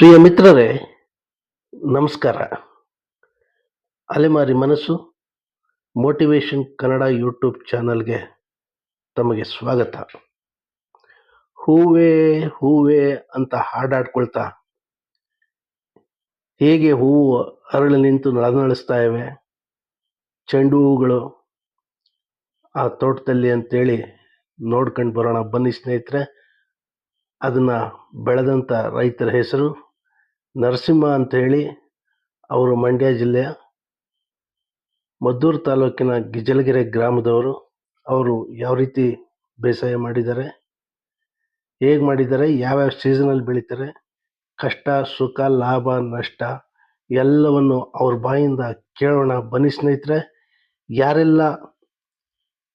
ಪ್ರಿಯ ಮಿತ್ರರೇ, ನಮಸ್ಕಾರ. ಅಲೆಮಾರಿ ಮನಸ್ಸು, ಮೋಟಿವೇಶನ್ ಕನ್ನಡ ಯೂಟ್ಯೂಬ್ ಚಾನಲ್ಗೆ ತಮಗೆ ಸ್ವಾಗತ. ಹೂವೇ ಹೂವೇ ಅಂತ ಹಾಡಾಡ್ಕೊಳ್ತಾ, ಹೇಗೆ ಹೂವು ಅರಳಿ ನಿಂತು ನಳನಳಿಸ್ತಾ ಇವೆ ಚೆಂಡು ಹೂಗಳು ಆ ತೋಟದಲ್ಲಿ ಅಂತೇಳಿ ನೋಡ್ಕೊಂಡು ಬರೋಣ. ಬನ್ನಿ ಸ್ನೇಹಿತರೆ, ಅದನ್ನು ಬೆಳೆದಂಥ ರೈತರ ಹೆಸರು ನರಸಿಂಹ ಅಂಥೇಳಿ ಅವರು ಮಂಡ್ಯ ಜಿಲ್ಲೆಯ ಮದ್ದೂರು ತಾಲೂಕಿನ ಗಿಜಲಗೆರೆ ಗ್ರಾಮದವರು. ಅವರು ಯಾವ ರೀತಿ ಬೇಸಾಯ ಮಾಡಿದ್ದಾರೆ, ಹೇಗೆ ಮಾಡಿದ್ದಾರೆ, ಯಾವ್ಯಾವ ಸೀಸನಲ್ಲಿ ಬೆಳೀತಾರೆ, ಕಷ್ಟ, ಸುಖ, ಲಾಭ, ನಷ್ಟ ಎಲ್ಲವನ್ನು ಅವ್ರ ಬಾಯಿಂದ ಕೇಳೋಣ. ಬನ್ನಿ ಸ್ನೇಹಿತರೆ, ಯಾರೆಲ್ಲ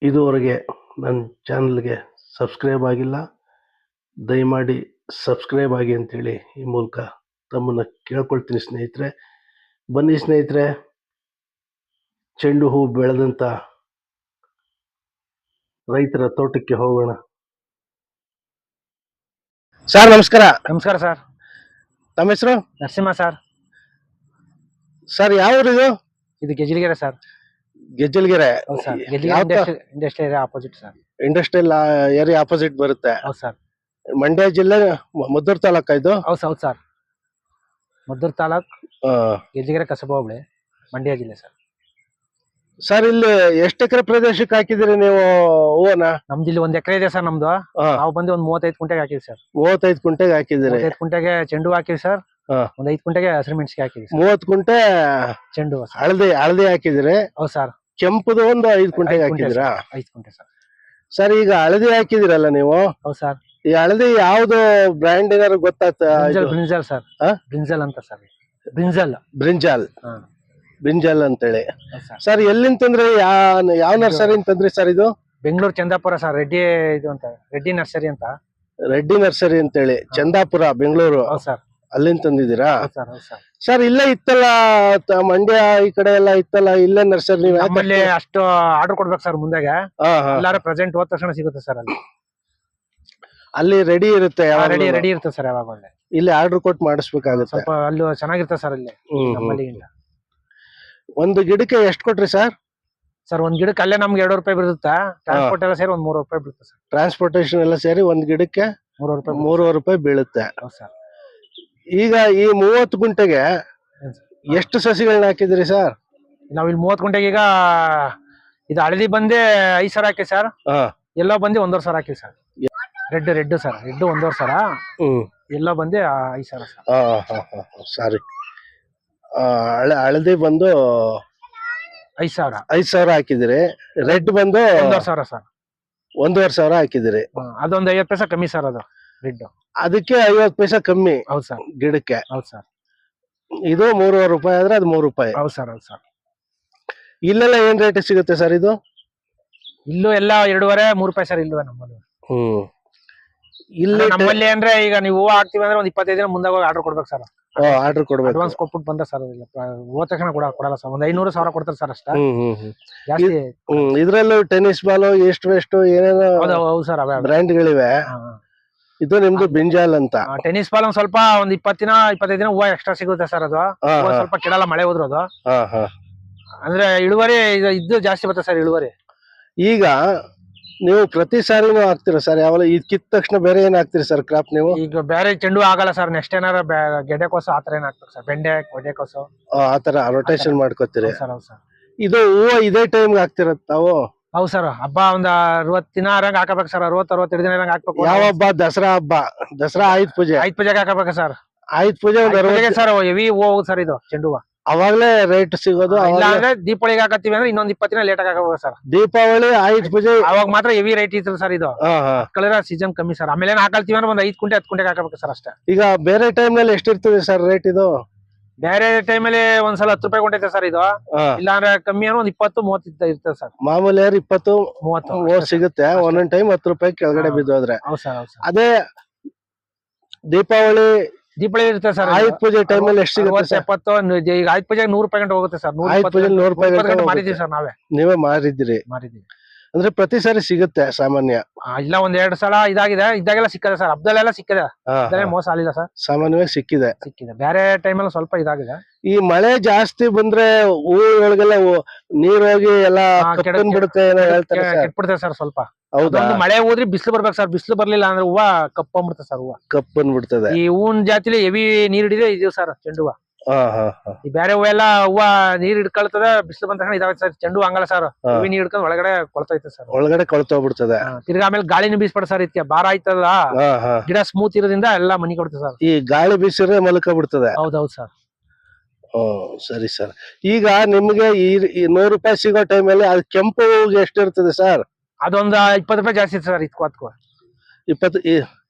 ಇದುವರೆಗೆ ನನ್ನ ಚಾನಲ್ಗೆ ಸಬ್ಸ್ಕ್ರೈಬ್ ಆಗಿಲ್ಲ, ದಯಮಾಡಿ ಸಬ್ಸ್ಕ್ರೈಬ್ ಆಗಿ ಅಂತೇಳಿ ಈ ಮೂಲಕ ತಮ್ಮನ್ನು ಕೇಳ್ಕೊಳ್ತೀನಿ ಸ್ನೇಹಿತರೆ. ಬನ್ನಿ ಸ್ನೇಹಿತರೆ. ಚೆಂಡು ಹೂ ಬೆಳೆದಂಥ ರೈತರ ತೋಟಕ್ಕೆ ಹೋಗೋಣ. ಸರ್ ನಮಸ್ಕಾರ. ನಮಸ್ಕಾರ ಸರ್. ತಮ್ಮ ಹೆಸರು? ನರಸಿಂಹ ಸರ್. ಸರ್ ಯಾವ ಊರು ಇದು? ಇದು ಸರ್. ಗೆಜ್ಜಲ್ಗೆರೆ. ಹೌದು sir. Industry area opposite sir. Industrial area opposite ಬರುತ್ತೆ. ಹೌದು ಸರ್. ಮಂಡ್ಯ ಜಿಲ್ಲೆ ಮದ್ದೂರು ತಾಲೂಕ ಇದು? ಹೌದು ಹೌದು ಸರ್. ಮದ್ದೂರು ತಾಲೂಕ್ ಗೆಜ್ಜಿಗೆರೆ ಕಸಬ ಹೋಬಳಿ ಮಂಡ್ಯ ಜಿಲ್ಲೆ ಸರ್. ಸರ್ ಇಲ್ಲಿ ಎಷ್ಟು ಎಕರೆ ಪ್ರದೇಶಕ್ಕೆ ಹಾಕಿದಿರಿ ನೀವು ಹೂವನ ನಮ್ದು ಇಲ್ಲಿ ಒಂದ್ ಎಕರೆ ಇದೆ ಸರ್ ನಮ್ದು. ನಾವು ಬಂದು ಒಂದ್ ಮೂವತ್ತೈದು ಕುಂಟೆಗೆ ಹಾಕಿವಿ ಸರ್. ಮೂವತ್ತೈದು ಕುಂಟೆಗೆ ಹಾಕಿದಿರಿ ಐದು ಕುಂಟೆಗೆ ಚೆಂಡು ಹಾಕಿವಿ ಸರ್. ಒಂದ್ ಐದು ಕುಂಟೆಗೆ ಹಸಿರು ಮೆಣಸಿಗೆ ಹಾಕಿವಿ ಸರ್. ಮೂವತ್ ಕುಂಟೆ ಚೆಂಡು ಹಳದಿ ಹಳದಿ ಹಾಕಿದಿರಿ ಹೌದು ಸರ್. ಕೆಂಪುದು ಒಂದು ಐದು ಕುಂಟೆಗೆ ಹಾಕಿದಿರಾ ಐದು ಕುಂಟೆ ಸರ್. ಸರ್ ಈಗ ಹಳದಿ ಹಾಕಿದಿರಲ್ಲ ನೀವು? ಹೌದು ಸರ್. ಈ ಹಳದಿ ಯಾವ್ದು ಬ್ರ್ಯಾಂಡ್ ಏನಾದ್ರು ಗೊತ್ತಾಗ್ತ ಬ್ರಿಂಜಲ್ ಬ್ರಿಂಜಲ್ ಸರ್. ಆ? ಬ್ರಿಂಜಲ್ ಅಂತ ಸರ್ ಬ್ರಿಂಜಲ್. ಬ್ರಿಂಜಾಲ್. ಹಾ. ಬ್ರಿಂಜಾಲ್ ಅಂತೇಳಿ. ಹೌದು ಸರ್. ಸರ್ ಎಲ್ಲಿಂದ ತಂದ್ರಿ ಯಾ ಯಾವ ನರ್ಸರಿ ತಂದ್ರಿ ಸರ್ ಇದು? ಬೆಂಗಳೂರು ಚಂದಾಪುರ ಸರ್ ರೆಡ್ಡಿ ಇದು ಅಂತ ರೆಡ್ಡಿ ನರ್ಸರಿ ಅಂತ. ರೆಡ್ಡಿ ನರ್ಸರಿ ಅಂತೇಳಿ ಚಂದಾಪುರ ಬೆಂಗಳೂರು. ಹೌದು ಸರ್. ಅಲ್ಲಿಂದ ತಂದಿದ್ದೀರಾ? ಹೌದು ಸರ್ ಹೌದು ಸರ್. ಸರ್ ಇಲ್ಲೇ ಇತ್ತಲ್ಲ ತ- ಮಂಡ್ಯ ಈ ಕಡೆ ಎಲ್ಲ ಇತ್ತಲ್ಲ ಇಲ್ಲೇ ನರ್ಸರಿ ನೀವು ಯಾಕೆ ನಮ್ಮಲ್ಲಿ ಅಷ್ಟು ಆರ್ಡರ್ ಕೊಡ್ಬೇಕು ಸರ್ ಮುಂದೆಗೆ. ಹಾ, ಹಾ. ಎಲ್ಲಾರು ಪ್ರೆಸೆಂಟ್ ಹೋದ ತಕ್ಷಣ ಸಿಗುತ್ತೆ ಸರ್ ಅಲ್ಲಿ. ಅಲ್ಲಿ ರೆಡಿ ಇರುತ್ತೆ. ರೆಡಿ ರೆಡಿ ಇರುತ್ತೆ ಸರ್ ಯಾವಾಗ ಒಳ್ಳೆ ಇಲ್ಲಿ ಆರ್ಡರ್ ಕೊಟ್ಟು ಮಾಡಿಸ್ಬೇಕಾಗುತ್ತೆ. ಸ್ವಲ್ಪ ಅಲ್ಲೂ ಚೆನ್ನಾಗಿರುತ್ತೆ ಸರ್ ಅಲ್ಲಿ ಒಂದು ಗಿಡಕ್ಕೆ ಎಷ್ಟು ಕೊಟ್ರಿ ಸರ್ ಸರ್ ಒಂದ್ ಗಿಡಕ್ಕೆ ಅಲ್ಲೇ ನಮ್ಗೆ ಎರಡು ರೂಪಾಯಿ ಬಿಡುತ್ತೆ ಟ್ರಾನ್ಸ್ಪೋರ್ಟ್ ಎಲ್ಲ ಸೇರಿ ಒಂದ್ ಮೂರು ರೂಪಾಯಿ ಬೀಳುತ್ತೆ ಸರ್ ಟ್ರಾನ್ಸ್ಪೋರ್ಟೇಶನ್ ಎಲ್ಲ ಸೇರಿ ಒಂದ್ ಗಿಡಕ್ಕೆ ಮೂರು ರೂಪಾಯಿ ಮೂರುವರೆ ರೂಪಾಯಿ ಬೀಳುತ್ತೆ. ಸರ್ ಈಗ ಈ ಮೂವತ್ತು ಗುಂಟೆಗೆ ಎಷ್ಟು ಸಸಿಗಳನ್ನ ಹಾಕಿದ್ರಿ ಸರ್ ನಾವ್ ಇಲ್ಲಿ ಗುಂಟೆಗೆ ಗಂಟೆಗೆ ಈಗ ಇದು ಹಳದಿ ಬಂದೇ ಐದು ಸಾವಿರ ಹಾಕಿ ಸರ್ ಹಾ. ಎಲ್ಲ ಬಂದು ಒಂದೂವರೆ ಸಾವಿರ ಹಾಕಿ sir red red sir. Red ಒಂದೂವರೆ ಸಾವಿರ ಹ್ಮ್. ಎಲ್ಲ ಬಂದು ಐದು ಸಾವಿರ ಸರ್. ಹಾ ಹಾ ಹಾ ಸಾರಿ. ಹಳೆ ಹಳದಿ ಬಂದು ಐದು ಸಾವಿರ. ಐದು ಸಾವಿರ ಹಾಕಿದಿರಿ. ರೆಡ್ ಬಂದು ಒಂದೂವರೆ ಸಾವಿರ ಸರ್. ಒಂದೂವರೆ ಸಾವಿರ ಹಾಕಿದಿರಿ. ಅದೊಂದು ಐವತ್ತು ಪೈಸೆ ಕಮ್ಮಿ ಸರ್ ಅದು ರೆಡ್. ಅದಕ್ಕೆ ಐವತ್ತು ಪೈಸೆ ಕಮ್ಮಿ ಹೌದು ಸರ್. ಗಿಡಕ್ಕೆ. ಹೌದು ಸರ್. ಇದು ಮೂರುವರೆ ರೂಪಾಯಿ ಆದ್ರೆ ಅದು ಮೂರು ರೂಪಾಯಿ. ಹೌದು ಸರ್ ಹೌದು ಸರ್. ಇಲ್ಲೆಲ್ಲ ಏನ್ ರೇಟ್ ಸಿಗುತ್ತೆ ಸರ್ ಇದು? ಇಲ್ಲೂ ಎಲ್ಲ ಎರಡೂವರೆ ಮೂರು ರೂಪಾಯಿ ಸರ್ ಇಲ್ಲೂ ನಮ್ಮಲ್ಲಿ. ಹ್ಮ್. ಇಲ್ಲಿ ನಮ್ಮಲ್ಲಿ ಅಂದ್ರೆ ಈಗ ನೀವು ಹೂವು ಹಾಕ್ತಿವಿ ಅಂದ್ರೆ ಒಂದ್ ಇಪ್ಪತ್ತೈದು ದಿನ ಮುಂದಾಗ ಆರ್ಡರ್ ಕೊಡ್ಬೇಕು ಸರ್ ಆರ್ಡರ್ ಕೊಡ್ಬೇಕು. ಅಡ್ವಾನ್ಸ್ ಕೊಟ್ಬಿಟ್ಟು ಬಂದ ಸರ್ ಹೋದ ತಕ್ಷಣ ಕೂಡ ಕೊಡಲ್ಲ ಸರ್ ಒಂದ್ ಐನೂರು ಸಾವಿರ ಕೊಡ್ತಾರೆ ಸರ್ ಅಷ್ಟ. ಜಾಸ್ತಿ ಇದ್ರಲ್ಲೂ ಟೆನಿಸ್ ಬಾಲ್ ಎಷ್ಟು ಎಷ್ಟು ಏನೇನೋ ಹೌದು ಸರ್ ಅವೇ ಬ್ರ್ಯಾಂಡ್ ಗಳಿವೆ ಇದು ನಿಮ್ದು ಬಿಂಜಾಲ್ ಅಂತ. ಟೆನಿಸ್ ಬಾಲ್ ಒಂದ್ ಸ್ವಲ್ಪ ಒಂದ್ ಇಪ್ಪತ್ತಿನ ದಿನ ಇಪ್ಪತ್ತೈದು ದಿನ ಹೂವು ಎಕ್ಸ್ಟ್ರಾ ಸಿಗುತ್ತೆ ಸರ್ ಅದು. ಸ್ವಲ್ಪ ಕೆಡಲ್ಲ ಮಳೆ ಹೋದ್ರು ಅದು. ಅಂದ್ರೆ ಇಳುವರಿ ಇದು ಜಾಸ್ತಿ ಬರುತ್ತೆ ಸರ್ ಇಳುವರಿ. ಈಗ ನೀವು ಪ್ರತಿ ಸಾರಿನೂ ಹಾಕ್ತೀರಾ ಸರ್? ಯಾವಾಗ ಇದ್ ಕಿತ್ತ ತಕ್ಷಣ ಬೇರೆ ಏನ್ ಹಾಕ್ತೀರಿ ಸರ್ ಕ್ರಾಪ್ ನೀವು? ಈಗ ಬೇರೆ ಚೆಂಡು ಆಗಲ್ಲ ಸರ್. ನೆಕ್ಸ್ಟ್ ಏನಾರ ಗೆಡೆಕೋಸು ಗೆಡ್ಡೆಕೋಸು ಆತರ ಏನ್ ಹಾಕ್ತಾರೆ ಸರ್? ಬೆಂಡೆ ಗೆಡ್ಡೆಕೋಸು ಆ, ಆತರ ರೊಟೇಷನ್ ಮಾಡ್ಕೋತೀರಿ. ಸರ್ ಹೌದು ಸರ್. ಇದು ಹೂವು ಇದೇ ಟೈಮ್ಗೆ ಹಾಕ್ತಿರತ್ ತಾವು? ಹೌದು ಸರ್. ಹಬ್ಬ ಒಂದ್ ಅರವತ್ ದಿನ ಅರಂಗ್ ಹಾಕಬೇಕು ಸರ್. ಅರವತ್ ಅರವತ್ತೆರಡು ದಿನ ಇರಂಗ್ ಹಾಕ್ಬೇಕು. ಯಾವ ಹಬ್ಬ? ದಸರಾ ಹಬ್ಬ. ದಸರಾ ಆಯುಧ ಪೂಜೆ. ಐದ್ ಪೂಜೆಗೆ ಹಾಕಬೇಕು ಸರ್. ಆಯುಧ ಪೂಜೆ ಒಂದ್ ಅರವತ್ತು ಸರ್ ಹೆವಿ ಹೂವು ಸರ್ ಇದು ಚೆಂಡು ಹೂವು. ಅವಾಗ್ಲೇ ರೇಟ್ ಸಿಗೋದು ಇಲ್ಲ ಅವಾಗ್ಲೇ- ಅಂದ್ರೆ ದೀಪಾವಳಿಗೆ ಹಾಕತ್ತೀವಿ ಅಂದ್ರೆ ಇನ್ನೊಂದ್ ಇಪ್ಪತ್ತಿನ ಲೇಟ್ ಆಗಬಹುದು ಹಾಕಬೇಕು ಸರ್ ದೀಪಾವಳಿ ಆಯುಷ್ ಪೂಜೆ. ಅವಾಗ ಮಾತ್ರ ಹೆವಿ ರೇಟ್ ಇತ್ತು ಸರ್ ಇದು. ಕಳೆದ ಸೀಸನ್ ಕಮ್ಮಿ ಸರ್ ಆಮೇಲೆ ಏನ್ ಹಾಕಲ್ತೀವಿ ಅಂದ್ರೆ ಒಂದ್ ಐದ್ ಕುಂಟೆ ಹತ್ತು ಕುಂಟೆಗೆ ಹಾಕಬೇಕು ಸರ್ ಅಷ್ಟೇ. ಈಗ ಬೇರೆ ಟೈಮ್ನಲ್ಲಿ ಎಷ್ಟಿರ್ತದೆ ಸರ್ ರೇಟ್ ಇದು? ಬೇರೆ ಟೈಮ್ ಅಲ್ಲಿ ಒಂದ್ಸಲ ಹತ್ತು ರೂಪಾಯಿ ಕೊಂಡೈತೆ ಸರ್ ಇದು. ಇಲ್ಲಾಂದ್ರೆ ಕಮ್ಮಿ ಅಂದ್ರೆ ಒಂದ್ ಇಪ್ಪತ್ತು ಮೂವತ್ತು ಇರ್ತದೆ ಸರ್ ಮಾಮೂಲಿ ಯಾರು ಇಪ್ಪತ್ತು ಮೂವತ್ತು. ಸಿಗುತ್ತೆ. ಒಂದೊಂದ್ ಟೈಮ್ ಹತ್ತು ರೂಪಾಯಿ ಕೆಳಗಡೆ. ಬಿದ್ದೋದ್ರೆ. ಹೌದು ಸರ್ ಹೌದು ಅದೇ ದೀಪಾವಳಿ ದೀಪಾವಳಿ ಇರುತ್ತೆ ಸರ್. ಆಯುಧ ಪೂಜೆ ಟೈಮ್ ಅಲ್ಲಿ ಎಷ್ಟು ಸಿಗುತ್ತೆ ಎಪ್ಪತ್ತು ಈಗ ಆಯುಧ ಪೂಜೆಗೆ ನೂರು ರೂಪಾಯಿ ಗಂಟೆ ಹೋಗುತ್ತೆ ಸರ್. ನೂರ ಆಯುಧ ಪೂಜೆ ನೂರು ರೂಪಾಯಿ ಗಂಟೆ ಸರ್ ನಾವೇ. ನೀವೇ ಮಾರಿದ್ದೀರಿ. ಮಾರಿದ್ದೀವಿ. ಅಂದ್ರೆ ಪ್ರತಿ ಸಾರಿ ಸಿಗುತ್ತೆ ಸಾಮಾನ್ಯ? ಇಲ್ಲ ಒಂದ್ ಎರಡ್ ಸಲ ಇದಾಗಿದೆ. ಇದಾಗೆಲ್ಲ ಸಿಕ್ಕದೆ ಸರ್. ಹಬ್ಬದಲ್ಲೆಲ್ಲ ಸಿಕ್ಕದೆ. ಮೋಸ ಆಗಿಲ್ಲ ಸರ್. ಸಾಮಾನ್ಯವಾಗಿ ಸಿಕ್ಕಿದೆ. ಸಿಕ್ಕಿದೆ. ಬೇರೆ ಟೈಮಲ್ಲಿ ಸ್ವಲ್ಪ ಇದಾಗಿದೆ. ಈ ಮಳೆ ಜಾಸ್ತಿ ಬಂದ್ರೆ ಊರೊಳಗೆಲ್ಲ ನೀರ್ ಹೋಗಿ ಎಲ್ಲ ಕೆಟ್ಟ ಬಿಡುತ್ತೆ ಏನೋ ಹೇಳ್ತಾರೆ ಸರ್ ಸ್ವಲ್ಪ. ಹೌದಾ? ಮಳೆ ಹೋದ್ರೆ ಬಿಸಿಲು ಬರ್ಬೇಕು ಸರ್. ಬಿಸಿಲು ಬರ್ಲಿಲ್ಲ ಅಂದ್ರೆ ಹೂವ ಕಪ್ಪಂಬಿಡ್ತದೆ ಸರ್ ಹೂವ. ಕಪ್ಪನ್ ಬಿಡ್ತದೆ ಈ ಹೂವಿನ ಜಾತಿಲಿ ಹೆವಿ ನೀರ್ ಹಿಡಿದ್ರೆ ಇದು ಸರ್ ಚೆಂಡು ಹೂವ. ಹಾ ಹಾ ಹಾ. ಈ ಬೇರೆ ಹೂವೆಲ್ಲ ಹೂವ ನೀರ್ ಹಿಡ್ಕೊಳ್ತದ ಬಿಸಿಲು ಬಂದ ತಕ್ಷಣ ಇದಾಗುತ್ತೆ ಸರ್. ಚೆಂಡು ಹೂ ಹಂಗಲ್ಲ ಸರ್. ಹಾ. ಹೆವಿ ನೀರ್ ಹಿಡ್ಕೊಂಡು ಒಳಗಡೆ ಕೊಳ್ತೈತೆ ಸರ್. ಒಳಗಡೆ ಕೊಳ್ತೋಗ್ಬಿಡ್ತದೆ. ಹಾ, ತಿರ್ಗಾ ಆಮೇಲೆ ಗಾಳಿನ ಬೀಸ್ಬಿಡ ಸರ್ ಇದಕ್ಕೆ. ಭಾರ ಆಯ್ತಲ್ಲ? ಹಾ ಹಾ. ಗಿಡ ಸ್ಮೂತ್ ಇರೋದ್ರಿಂದ ಎಲ್ಲ ಮನಿ ಕೊಡ್ತದೆ ಸರ್. ಈ ಗಾಳಿ ಬೀಸಿದ್ರೆ ಮಲ್ಕೊಬಿಡ್ತದೆ. ಹೌದೌದು ಸರ್. ಓ ಸರಿ ಸರ್. ಈಗ ನಿಮ್ಗೆ ಈ ಈ ನೂರು ರೂಪಾಯಿ ಸಿಗೋ ಟೈಮಲ್ಲಿ ಅದು ಕೆಂಪು ಹೂವಿಗೆ ಎಷ್ಟು ಇರ್ತದೆ ಸರ್? ಅದೊಂದ್ ಇಪ್ಪತ್ತು ರೂಪಾಯಿ ಜಾಸ್ತಿ ಸರ್ ಇದಕ್ಕೂ ಅದಕ್ಕೂ ಇಪ್ಪತ್ತು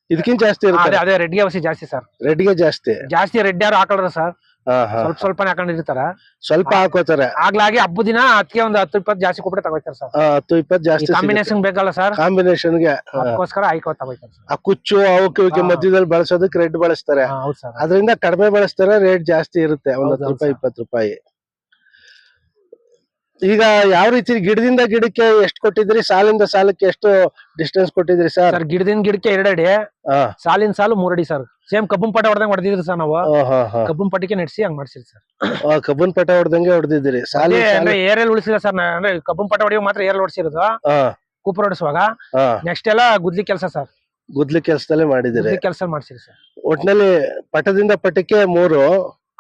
ಇದಕ್ಕಿಂತ ಜಾಸ್ತಿ ಅದೇ ಇರುತ್ತೆ? ಅದೇ ರೆಡ್ಗೆ ಔಷಧಿ ಜಾಸ್ತಿ ಸರ್. ರೆಡ್ಗೆ ಜಾಸ್ತಿ? ಜಾಸ್ತಿ ರೆಡ್ ಯಾರು ಹಾಕೊಳ್ರ ಸರ್? ಹಾ ಹಾ. ಸ್ವಲ್ಪ ಸ್ವಲ್ಪನೇ ಹಾಕೊಂಡಿರ್ತಾರ. ಸ್ವಲ್ಪ ಹಾಕೋತಾರೆ. ಆಗ್ಲಾಗಿ ಹಬ್ಬ ದಿನ ಅದಕ್ಕೆ ಒಂದು ಹತ್ತು ಇಪ್ಪತ್ತು ಜಾಸ್ತಿ ಕೊಟ್ಬಿಟ್ಟು ತಗೋತಾರೆ ಸರ್. ಆ, ಹತ್ತು ಇಪ್ಪತ್ತು ಜಾಸ್ತಿ ಕಾಂಬಿನೇಷನ್ ಬೇಕಲ್ಲ ಸರ್? ಕಾಂಬಿನೇಷನ್ಗೆ ಅದಕ್ಕೋಸ್ಕರ ಆಯ್ಕೋ ತಗೋತಾರೆ ಸರ್. ಆ ಕುಚ್ಚು ಅವಕ್ಕೆ ಇವಕ್ಕೆ ಹಾ. ಮಧ್ಯದಲ್ಲಿ ಬಳಸೋದಕ್ಕೆ ರೆಡ್ ಬಳಸ್ತಾರೆ. ಹಾ, ಹೌದು ಸರ್. ಅದರಿಂದ ಕಡಿಮೆ ಬಳಸ್ತಾರೆ ರೇಟ್ ಜಾಸ್ತಿ ಇರುತ್ತೆ. ಒಂದ್ ಹತ್ತು ರೂಪಾಯಿ ಇಪ್ಪತ್ತು ರೂಪಾಯಿ. ಈಗ ಯಾವ ರೀತಿ ಗಿಡದಿಂದ ಗಿಡಕ್ಕೆ ಎಷ್ಟು ಕೊಟ್ಟಿದ್ರಿ? ಸಾಲಿಂದ ಸಾಲಕ್ಕೆ ಎಷ್ಟು ಡಿಸ್ಟೆನ್ಸ್ ಕೊಟ್ಟಿದ್ರಿ ಸರ್? ಸರ್ ಗಿಡದಿಂದ ಗಿಡಕ್ಕೆ ಎರಡಡಿ. ಸಾಲಿನ ಸಾಲು ಮೂರಡಿ ಸರ್. ಸೇಮ್ ಕಬ್ಬನ್ ಪಟ ಹೊಡೆದಂಗ್ ಹೊಡೆದಿದ್ರಿ ಸರ್ ನಾವು. ಕಬ್ಬನ್ ಪಟ್ಟಿಗೆ ನೆಡ್ಸಿ ಹಂಗ್ ಮಾಡ್ಸಿರಿ ಸರ್. ಕಬ್ಬನ್ ಪಟ ಹೊಡೆದಂಗೆ ಹೊಡೆದಿದ್ರಿ ಸಾಲಿ ಏರಲ್ಲಿ ಉಳಿಸಿಲ್ಲ ಸರ್ ಅಂದ್ರೆ ಕಬ್ಬನ್ ಪಟ ಹೊಡೆಯುವ ಮಾತ್ರ ಏರಲ್ಲಿ ಹೊಡ್ಸಿರೋದು. ಕೂಪರ್ ಹೊಡಿಸುವಾಗ. ನೆಕ್ಸ್ಟ್ ಎಲ್ಲ ಗುದ್ಲಿ ಕೆಲಸ ಸರ್. ಗುದ್ಲಿ ಕೆಲಸದಲ್ಲೇ ಮಾಡಿದಿರಿ ಕೆಲಸ ಮಾಡ್ಸಿರಿ ಸರ್. ಒಟ್ನಲ್ಲಿ ಪಟದಿಂದ ಪಟಕ್ಕೆ ಮೂರು